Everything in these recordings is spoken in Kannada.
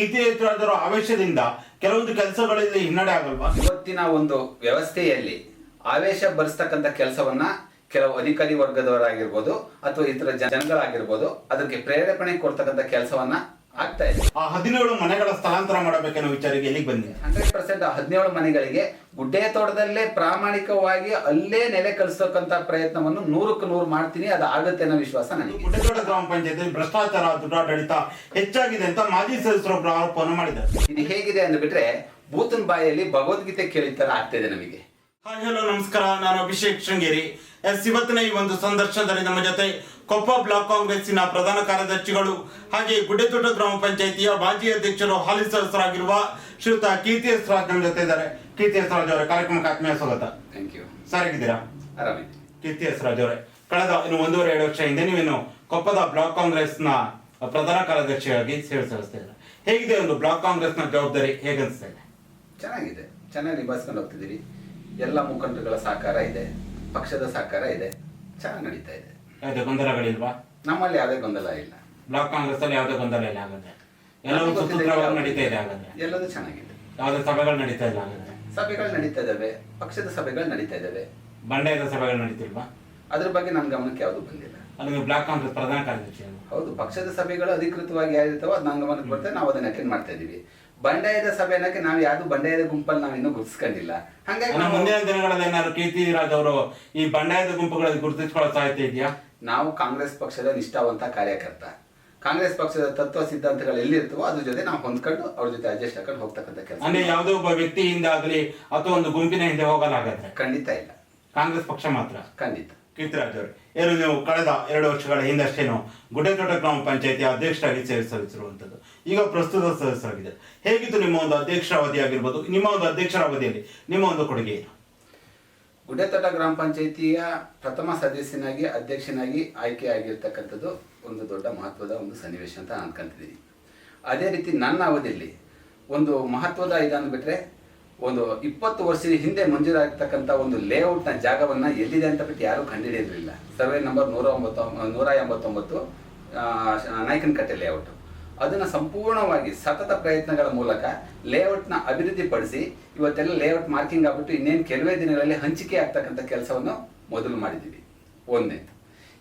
ಕೀರ್ತಿ ಹೆಚ್ಚಾದರೂ ಆವೇಶದಿಂದ ಕೆಲವೊಂದು ಕೆಲಸಗಳಲ್ಲಿ ಹಿನ್ನಡೆ ಆಗಲ್ವಾ? ಇವತ್ತಿನ ಒಂದು ವ್ಯವಸ್ಥೆಯಲ್ಲಿ ಆವೇಶ ಬರೆಸ್ತಕ್ಕಂಥ ಕೆಲಸವನ್ನ ಕೆಲವು ಅಧಿಕಾರಿ ವರ್ಗದವರಾಗಿರ್ಬೋದು ಅಥವಾ ಇತರ ಜನಗಳಾಗಿರ್ಬೋದು ಅದಕ್ಕೆ ಪ್ರೇರೇಪಣೆ ಕೊಡ್ತಕ್ಕಂಥ ಕೆಲಸವನ್ನ ಆಗ್ತಾ ಇದೆ. ಆ ಹದಿನೇಳು ಮನೆಗಳ ಸ್ಥಳಾಂತರ ಮಾಡಬೇಕೆನ್ನೋ ವಿಚಾರಕ್ಕೆ ಎಲ್ಲಿಗೆ ಬಂದಿದೆ ಹಂಡ್ರೆಡ್ ಪರ್ಸೆಂಟ್ ಹದಿನೇಳು ಮನೆಗಳಿಗೆ ಗುಡ್ಡೆ ತೋಟದಲ್ಲೇ ಪ್ರಾಮಾಣಿಕವಾಗಿ ಅಲ್ಲೇ ನೆಲೆ ಕಲಿಸ್ತಕ್ಕಂತ ಪ್ರಯತ್ನವನ್ನು ನೂರಕ್ಕೆ ನೂರು ಮಾಡ್ತೀನಿ ಅದು ಆಗುತ್ತೆ ಅನ್ನೋ ವಿಶ್ವಾಸ ನನಗೆ. ಗುಡ್ಡದೊಡ್ಡ ಗ್ರಾಮ ಪಂಚಾಯತಿ ಭ್ರಷ್ಟಾಚಾರ ದುಡ್ಡಾಡಳಿತ ಹೆಚ್ಚಾಗಿದೆ ಅಂತ ಮಾಜಿ ಸದಸ್ಯರೊಬ್ಬರು ಆರೋಪವನ್ನು ಮಾಡಿದ್ದಾರೆ. ಇದು ಹೇಗಿದೆ ಅಂದ್ಬಿಟ್ರೆ ಭೂತನ್ ಬಾಯಲ್ಲಿ ಭಗವದ್ಗೀತೆ ಕೇಳಿದ ತರ ಆಗ್ತಿದೆ ನಮಗೆ. ಹಾಯ್ ಹಲೋ ನಮಸ್ಕಾರ. ನಾನು ಅಭಿಷೇಕ್ ಶೃಂಗೇರಿ. ಎಸ್ ಇವತ್ತಿನ ಈ ಒಂದು ಸಂದರ್ಶನದಲ್ಲಿ ನಮ್ಮ ಜೊತೆ ಕೊಪ್ಪ ಬ್ಲಾಕ್ ಕಾಂಗ್ರೆಸ್ಸಿನ ಪ್ರಧಾನ ಕಾರ್ಯದರ್ಶಿಗಳು ಹಾಗೆ ಗುಡ್ಡೆದೊಡ್ಡ ಗ್ರಾಮ ಪಂಚಾಯಿತಿಯ ಮಾಜಿ ಅಧ್ಯಕ್ಷರು ಹಾಲಿ ಸದಸ್ಯರಾಗಿರುವ ಶ್ರೀಯುತ ಕೀರ್ತಿ ಎಸ್ ರಾಜ್ ನಮ್ಮ ಜೊತೆ ಇದ್ದಾರೆ. ಕೀರ್ತಿ ಎಸ್ ರಾಜ್ ಅವರ ಕಾರ್ಯಕ್ರಮಕ್ಕೆ ಆತ್ಮೀಯ ಸ್ವಾಗತ. ಥ್ಯಾಂಕ್ ಯು ಸರ್ ಹೇಗಿದ್ದೀರಾ ಆರಾಮಿದ್ದೀನಿ ಕೀರ್ತಿ ಎಸ್ ರಾಜ್ ಅವರೇ ಕಳೆದ ಇನ್ನು ಒಂದೂವರೆ ಎರಡು ವರ್ಷ ಹಿಂದೆ ನೀವೇನು ಕೊಪ್ಪದ ಬ್ಲಾಕ್ ಕಾಂಗ್ರೆಸ್ನ ಪ್ರಧಾನ ಕಾರ್ಯದರ್ಶಿಯಾಗಿ ಸೇವೆ ಸಲ್ಲಿಸ್ತಾ ಇದ್ದಾರೆ. ಹೇಗಿದೆ ಒಂದು ಬ್ಲಾಕ್ ಕಾಂಗ್ರೆಸ್ನ ಜವಾಬ್ದಾರಿ? ಹೇಗೆ ಅನಿಸ್ತಾ ಇದೆ? ಚೆನ್ನಾಗಿದೆ. ಚೆನ್ನಾಗಿ ನಿಭಾಯಿಸ್ಕೊಂಡು ಹೋಗ್ತಿದ್ದೀರಿ. ಎಲ್ಲ ಮುಖಂಡರುಗಳ ಸಹಕಾರ ಇದೆ. ಪಕ್ಷದ ಸಹಕಾರ ಇದೆ. ಚೆನ್ನಾಗಿ ನಡೀತಾ ಇದೆ. ಯಾವುದೇ ಗೊಂದಲಗಳಿಲ್ವಾ? ನಮ್ಮಲ್ಲಿ ಯಾವುದೇ ಗೊಂದಲ ಇಲ್ಲ. ಬ್ಲಾಕ್ ಕಾಂಗ್ರೆಸ್ ಅಲ್ಲಿ ಯಾವುದೇ ಗೊಂದಲ ಇಲ್ಲ ಹಾಗಾದ್ರೆ ಎಲ್ಲವೂ ಸುಸೂತ್ರವಾಗಿ ನಡೀತಾ ಇದೆ ಹಾಗಾದ್ರೆ ಎಲ್ಲದೂ ಚೆನ್ನಾಗಿದೆ. ಯಾವುದೇ ಸಭೆಗಳು ನಡೀತಾ ಇಲ್ಲ ಹಾಗಾದ್ರೆ ಸಭೆಗಳು ನಡೀತಾ ಇದ್ದಾವೆ. ಪಕ್ಷದ ಸಭೆಗಳು ನಡೀತಾ ಇದ್ದಾವೆ. ಬಂಡಾಯದ ಸಭೆಗಳು ನಡೀತಿಲ್ವಾ? ಅದ್ರ ಬಗ್ಗೆ ನನ್ನ ಗಮನಕ್ಕೆ ಯಾವುದು ಬಂದಿಲ್ಲ. ಅಲ್ಲಿ ಬ್ಲಾಕ್ ಕಾಂಗ್ರೆಸ್ ಪ್ರಧಾನ ಕಾರ್ಯದರ್ಶಿ ಹೌದು ಪಕ್ಷದ ಸಭೆಗಳು ಅಧಿಕೃತವಾಗಿ ಯಾರಿರ್ತಾವೋ ಅದು ನನ್ನ ಗಮನಕ್ಕೆ ಬರ್ತದೆ ನಾವು ಅದನ್ನ ಅಟೆಂಡ್ ಮಾಡ್ತಾ ಇದೀವಿ ಬಂಡಾಯದ ಸಭೆ ಅನ್ನಕ್ಕೆ ನಾವು ಯಾವ್ದು ಬಂಡಾಯದ ಗುಂಪಲ್ಲಿ ನಾವು ಇನ್ನೂ ಗುರುತಿಸ್ಕೊಂಡಿಲ್ಲ. ಹಂಗಾಗಿ ಮುಂದಿನ ದಿನಗಳಲ್ಲಿ ಏನಾದ್ರು ಕೀರ್ತಿ ರಾಜ್ ಅವರು ಈ ಬಂಡಾಯದ ಗುಂಪುಗಳಲ್ಲಿ ಗುರುತಿಸ್ಕೊಳ್ಳೋ ಸಾಧ್ಯತೆ ಇದೆಯಾ? ನಾವು ಕಾಂಗ್ರೆಸ್ ಪಕ್ಷದ ನಿಷ್ಠಾವಂತ ಕಾರ್ಯಕರ್ತ. ಕಾಂಗ್ರೆಸ್ ಪಕ್ಷದ ತತ್ವ ಸಿದ್ಧಾಂತಗಳು ಎಲ್ಲಿರ್ತವೋ ಅದ್ರ ಜೊತೆ ನಾವು ಹೊಂದ್ಕೊಂಡು ಅವ್ರ ಜೊತೆ ಅಡ್ಜಸ್ಟ್ ಹಾಕೊಂಡು ಹೋಗ್ತಕ್ಕಂಥ ಕೆಲಸ. ಅಂದ್ರೆ ಯಾವುದೋ ಒಬ್ಬ ವ್ಯಕ್ತಿಯಿಂದ ಆಗಲಿ ಅಥವಾ ಒಂದು ಗುಂಪಿನ ಹಿಂದೆ ಹೋಗಲಾಗತ್ತೆ ಖಂಡಿತ ಇಲ್ಲ. ಕಾಂಗ್ರೆಸ್ ಪಕ್ಷ ಮಾತ್ರ? ಖಂಡಿತ. ಕೀರ್ತಿರಾಜ್ ಅವರು ಏನು ನೀವು ಕಳೆದ ಎರಡು ವರ್ಷಗಳ ಹಿಂದಷ್ಟೇನು ಗುಡ್ಡೆತೋಟ ಗ್ರಾಮ ಪಂಚಾಯತಿ ಅಧ್ಯಕ್ಷರಾಗಿ ಸೇವೆ ಸಲ್ಲಿಸಿರುವಂತದ್ದು ಈಗ ಪ್ರಸ್ತುತ ಸದಸ್ಯರಾಗಿದೆ. ಹೇಗಿತ್ತು ನಿಮ್ಮ ಒಂದು ಅಧ್ಯಕ್ಷರ ಅವಧಿ ಆಗಿರ್ಬೋದು? ನಿಮ್ಮ ಒಂದು ಅಧ್ಯಕ್ಷರ ಅವಧಿಯಲ್ಲಿ ನಿಮ್ಮ ಒಂದು ಕೊಡುಗೆ ಏನು? ಗುಡ್ಡೆತೋಟ ಗ್ರಾಮ ಪಂಚಾಯಿತಿಯ ಪ್ರಥಮ ಸದಸ್ಯನಾಗಿ, ಅಧ್ಯಕ್ಷನಾಗಿ ಆಯ್ಕೆ ಆಗಿರ್ತಕ್ಕಂಥದ್ದು ಒಂದು ದೊಡ್ಡ ಮಹತ್ವದ ಒಂದು ಸನ್ನಿವೇಶ ಅಂತ ಅನ್ಕೊಂತಿದ್ದೀನಿ ಅದೇ ರೀತಿ ನನ್ನ ಅವಧಿಯಲ್ಲಿ ಒಂದು ಮಹತ್ವದ ಇದನ್ನು ಬಿಟ್ಟರೆ ಒಂದು ಇಪ್ಪತ್ತು ವರ್ಷದ ಹಿಂದೆ ಮಂಜೂರಾಗಿರ್ತಕ್ಕಂಥ ಒಂದು ಲೇಔಟ್ನ ಜಾಗವನ್ನು ಎಲ್ಲಿದೆ ಅಂತ ಬಿಟ್ಟು ಯಾರೂ ಕಂಡುಹಿಡಿಯಲಿಲ್ಲ ಸರ್ವೆ ನಂಬರ್ ನೂರ ಒಂಬತ್ತು, ನೂರ ಎಂಬತ್ತೊಂಬತ್ತು ನಾಯಕನಕಟ್ಟೆ ಲೇಔಟು. ಅದನ್ನು ಸಂಪೂರ್ಣವಾಗಿ ಸತತ ಪ್ರಯತ್ನಗಳ ಮೂಲಕ ಲೇಔಟ್ನ ಅಭಿವೃದ್ಧಿಪಡಿಸಿ ಇವತ್ತೆಲ್ಲ ಲೇಔಟ್ ಮಾರ್ಕಿಂಗ್ ಆಗ್ಬಿಟ್ಟು ಇನ್ನೇನು ಕೆಲವೇ ದಿನಗಳಲ್ಲಿ ಹಂಚಿಕೆ ಆಗ್ತಕ್ಕಂಥ ಕೆಲಸವನ್ನು ಮೊದಲು ಮಾಡಿದ್ದೀವಿ. ಒಂದನೇದು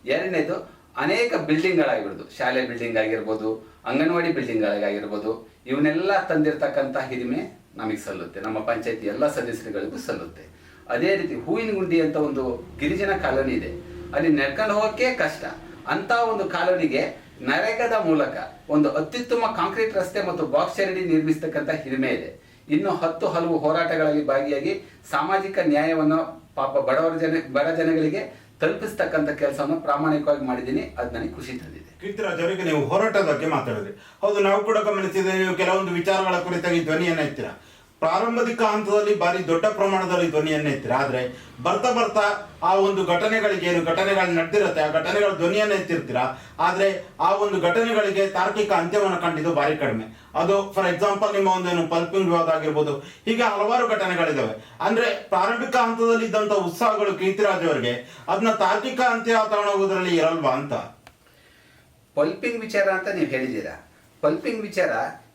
ಎರಡನೇದು, ಅನೇಕ ಬಿಲ್ಡಿಂಗ್ಗಳಾಗಿರ್ಬೋದು, ಶಾಲೆ ಬಿಲ್ಡಿಂಗ್ ಆಗಿರ್ಬೋದು ಅಂಗನವಾಡಿ ಬಿಲ್ಡಿಂಗ್ಗಳಿಗಾಗಿರ್ಬೋದು ಇವನ್ನೆಲ್ಲ ತಂದಿರತಕ್ಕಂಥ ಹಿರಿಮೆ ನಮಗೆ ಸಲ್ಲುತ್ತೆ. ನಮ್ಮ ಪಂಚಾಯತಿ ಎಲ್ಲ ಸದಸ್ಯರುಗಳಿಗೂ ಸಲ್ಲುತ್ತೆ. ಅದೇ ರೀತಿ ಹೂವಿನ ಗುಂಡಿ ಅಂತ ಒಂದು ಗಿರಿಜನ ಕಾಲೋನಿ ಇದೆ. ಅಲ್ಲಿ ನಡ್ಕೊಂಡು ಹೋಗೋಕ್ಕೆ ಕಷ್ಟ. ಅಂತ ಒಂದು ಕಾಲೋನಿಗೆ ನರೇಗಾದ ಮೂಲಕ ಒಂದು ಅತ್ಯುತ್ತಮ ಕಾಂಕ್ರೀಟ್ ರಸ್ತೆ ಮತ್ತು ಬಾಕ್ಸ್ ಚರಂಡಿ ನಿರ್ಮಿಸ್ತಕ್ಕಂಥ ಹಿರಿಮೆ ಇದೆ. ಇನ್ನು ಹತ್ತು ಹಲವು ಹೋರಾಟಗಳಲ್ಲಿ ಭಾಗಿಯಾಗಿ ಸಾಮಾಜಿಕ ನ್ಯಾಯವನ್ನು ಪಾಪ ಬಡವರ ಜನ, ಬಡ ಜನಗಳಿಗೆ ತಲುಪಿಸ್ತಕ್ಕಂಥ ಕೆಲಸವನ್ನು ಪ್ರಾಮಾಣಿಕವಾಗಿ ಮಾಡಿದ್ದೀನಿ. ಅದು ನನಗೆ ಖುಷಿ ತಂದಿದೆ. ಕೀರ್ತಿರಾಜ್ ಅವರಿಗೆ ನೀವು ಹೋರಾಟದ ಬಗ್ಗೆ ಮಾತಾಡಿದ್ರಿ. ಹೌದು, ನಾವು ಕೂಡ ಗಮನಿಸಿದ್ರೆ ನೀವು ಕೆಲವೊಂದು ವಿಚಾರಗಳ ಕುರಿತಾಗಿ ಧ್ವನಿಯನ್ನ ಎತ್ತೀರಾ? ಪ್ರಾರಂಭಿಕ ಹಂತದಲ್ಲಿ ಬಾರಿ ದೊಡ್ಡ ಪ್ರಮಾಣದಲ್ಲಿ ಧ್ವನಿಯನ್ನು ಎತ್ತಿರಿ. ಆದ್ರೆ ಬರ್ತಾ ಬರ್ತಾ ಆ ಒಂದು ಘಟನೆಗಳಿಗೆ ಏನು ಘಟನೆಗಳು ನಡೆದಿರುತ್ತೆ, ಆ ಘಟನೆಗಳ ಧ್ವನಿಯನ್ನು ಎತ್ತಿರ್ತೀರಾ? ಆದ್ರೆ ಆ ಒಂದು ಘಟನೆಗಳಿಗೆ ತಾರ್ಕಿಕ ಅಂತ್ಯವನ್ನು ಕಂಡಿದ್ದು ಭಾರಿ ಕಡಿಮೆ. ಅದು ಫಾರ್ ಎಕ್ಸಾಂಪಲ್ ನಿಮ್ಮ ಒಂದೇನು ಪಲ್ಪಿಂಗ್ ವಿವಾದ ಆಗಿರ್ಬೋದು, ಹೀಗೆ ಹಲವಾರು ಘಟನೆಗಳಿದ್ದಾವೆ ಅಂದ್ರೆ ಪ್ರಾರಂಭಿಕ ಹಂತದಲ್ಲಿ ಇದ್ದಂತ ಉತ್ಸಾಹಗಳು ಕೀರ್ತಿರಾಜ್ ಅವರಿಗೆ ಅದನ್ನ ತಾರ್ಕಿಕ ಅಂತ್ಯ ತಗೊಂಡೋಗೋದ್ರಲ್ಲಿ ಇರಲ್ವಾ ಅಂತ? ಪಲ್ಪಿಂಗ್ ವಿಚಾರ ಅಂತ ನೀವು ಹೇಳಿದ್ದೀರಾ? ಪಲ್ಪಿಂಗ್ ವಿಚಾರ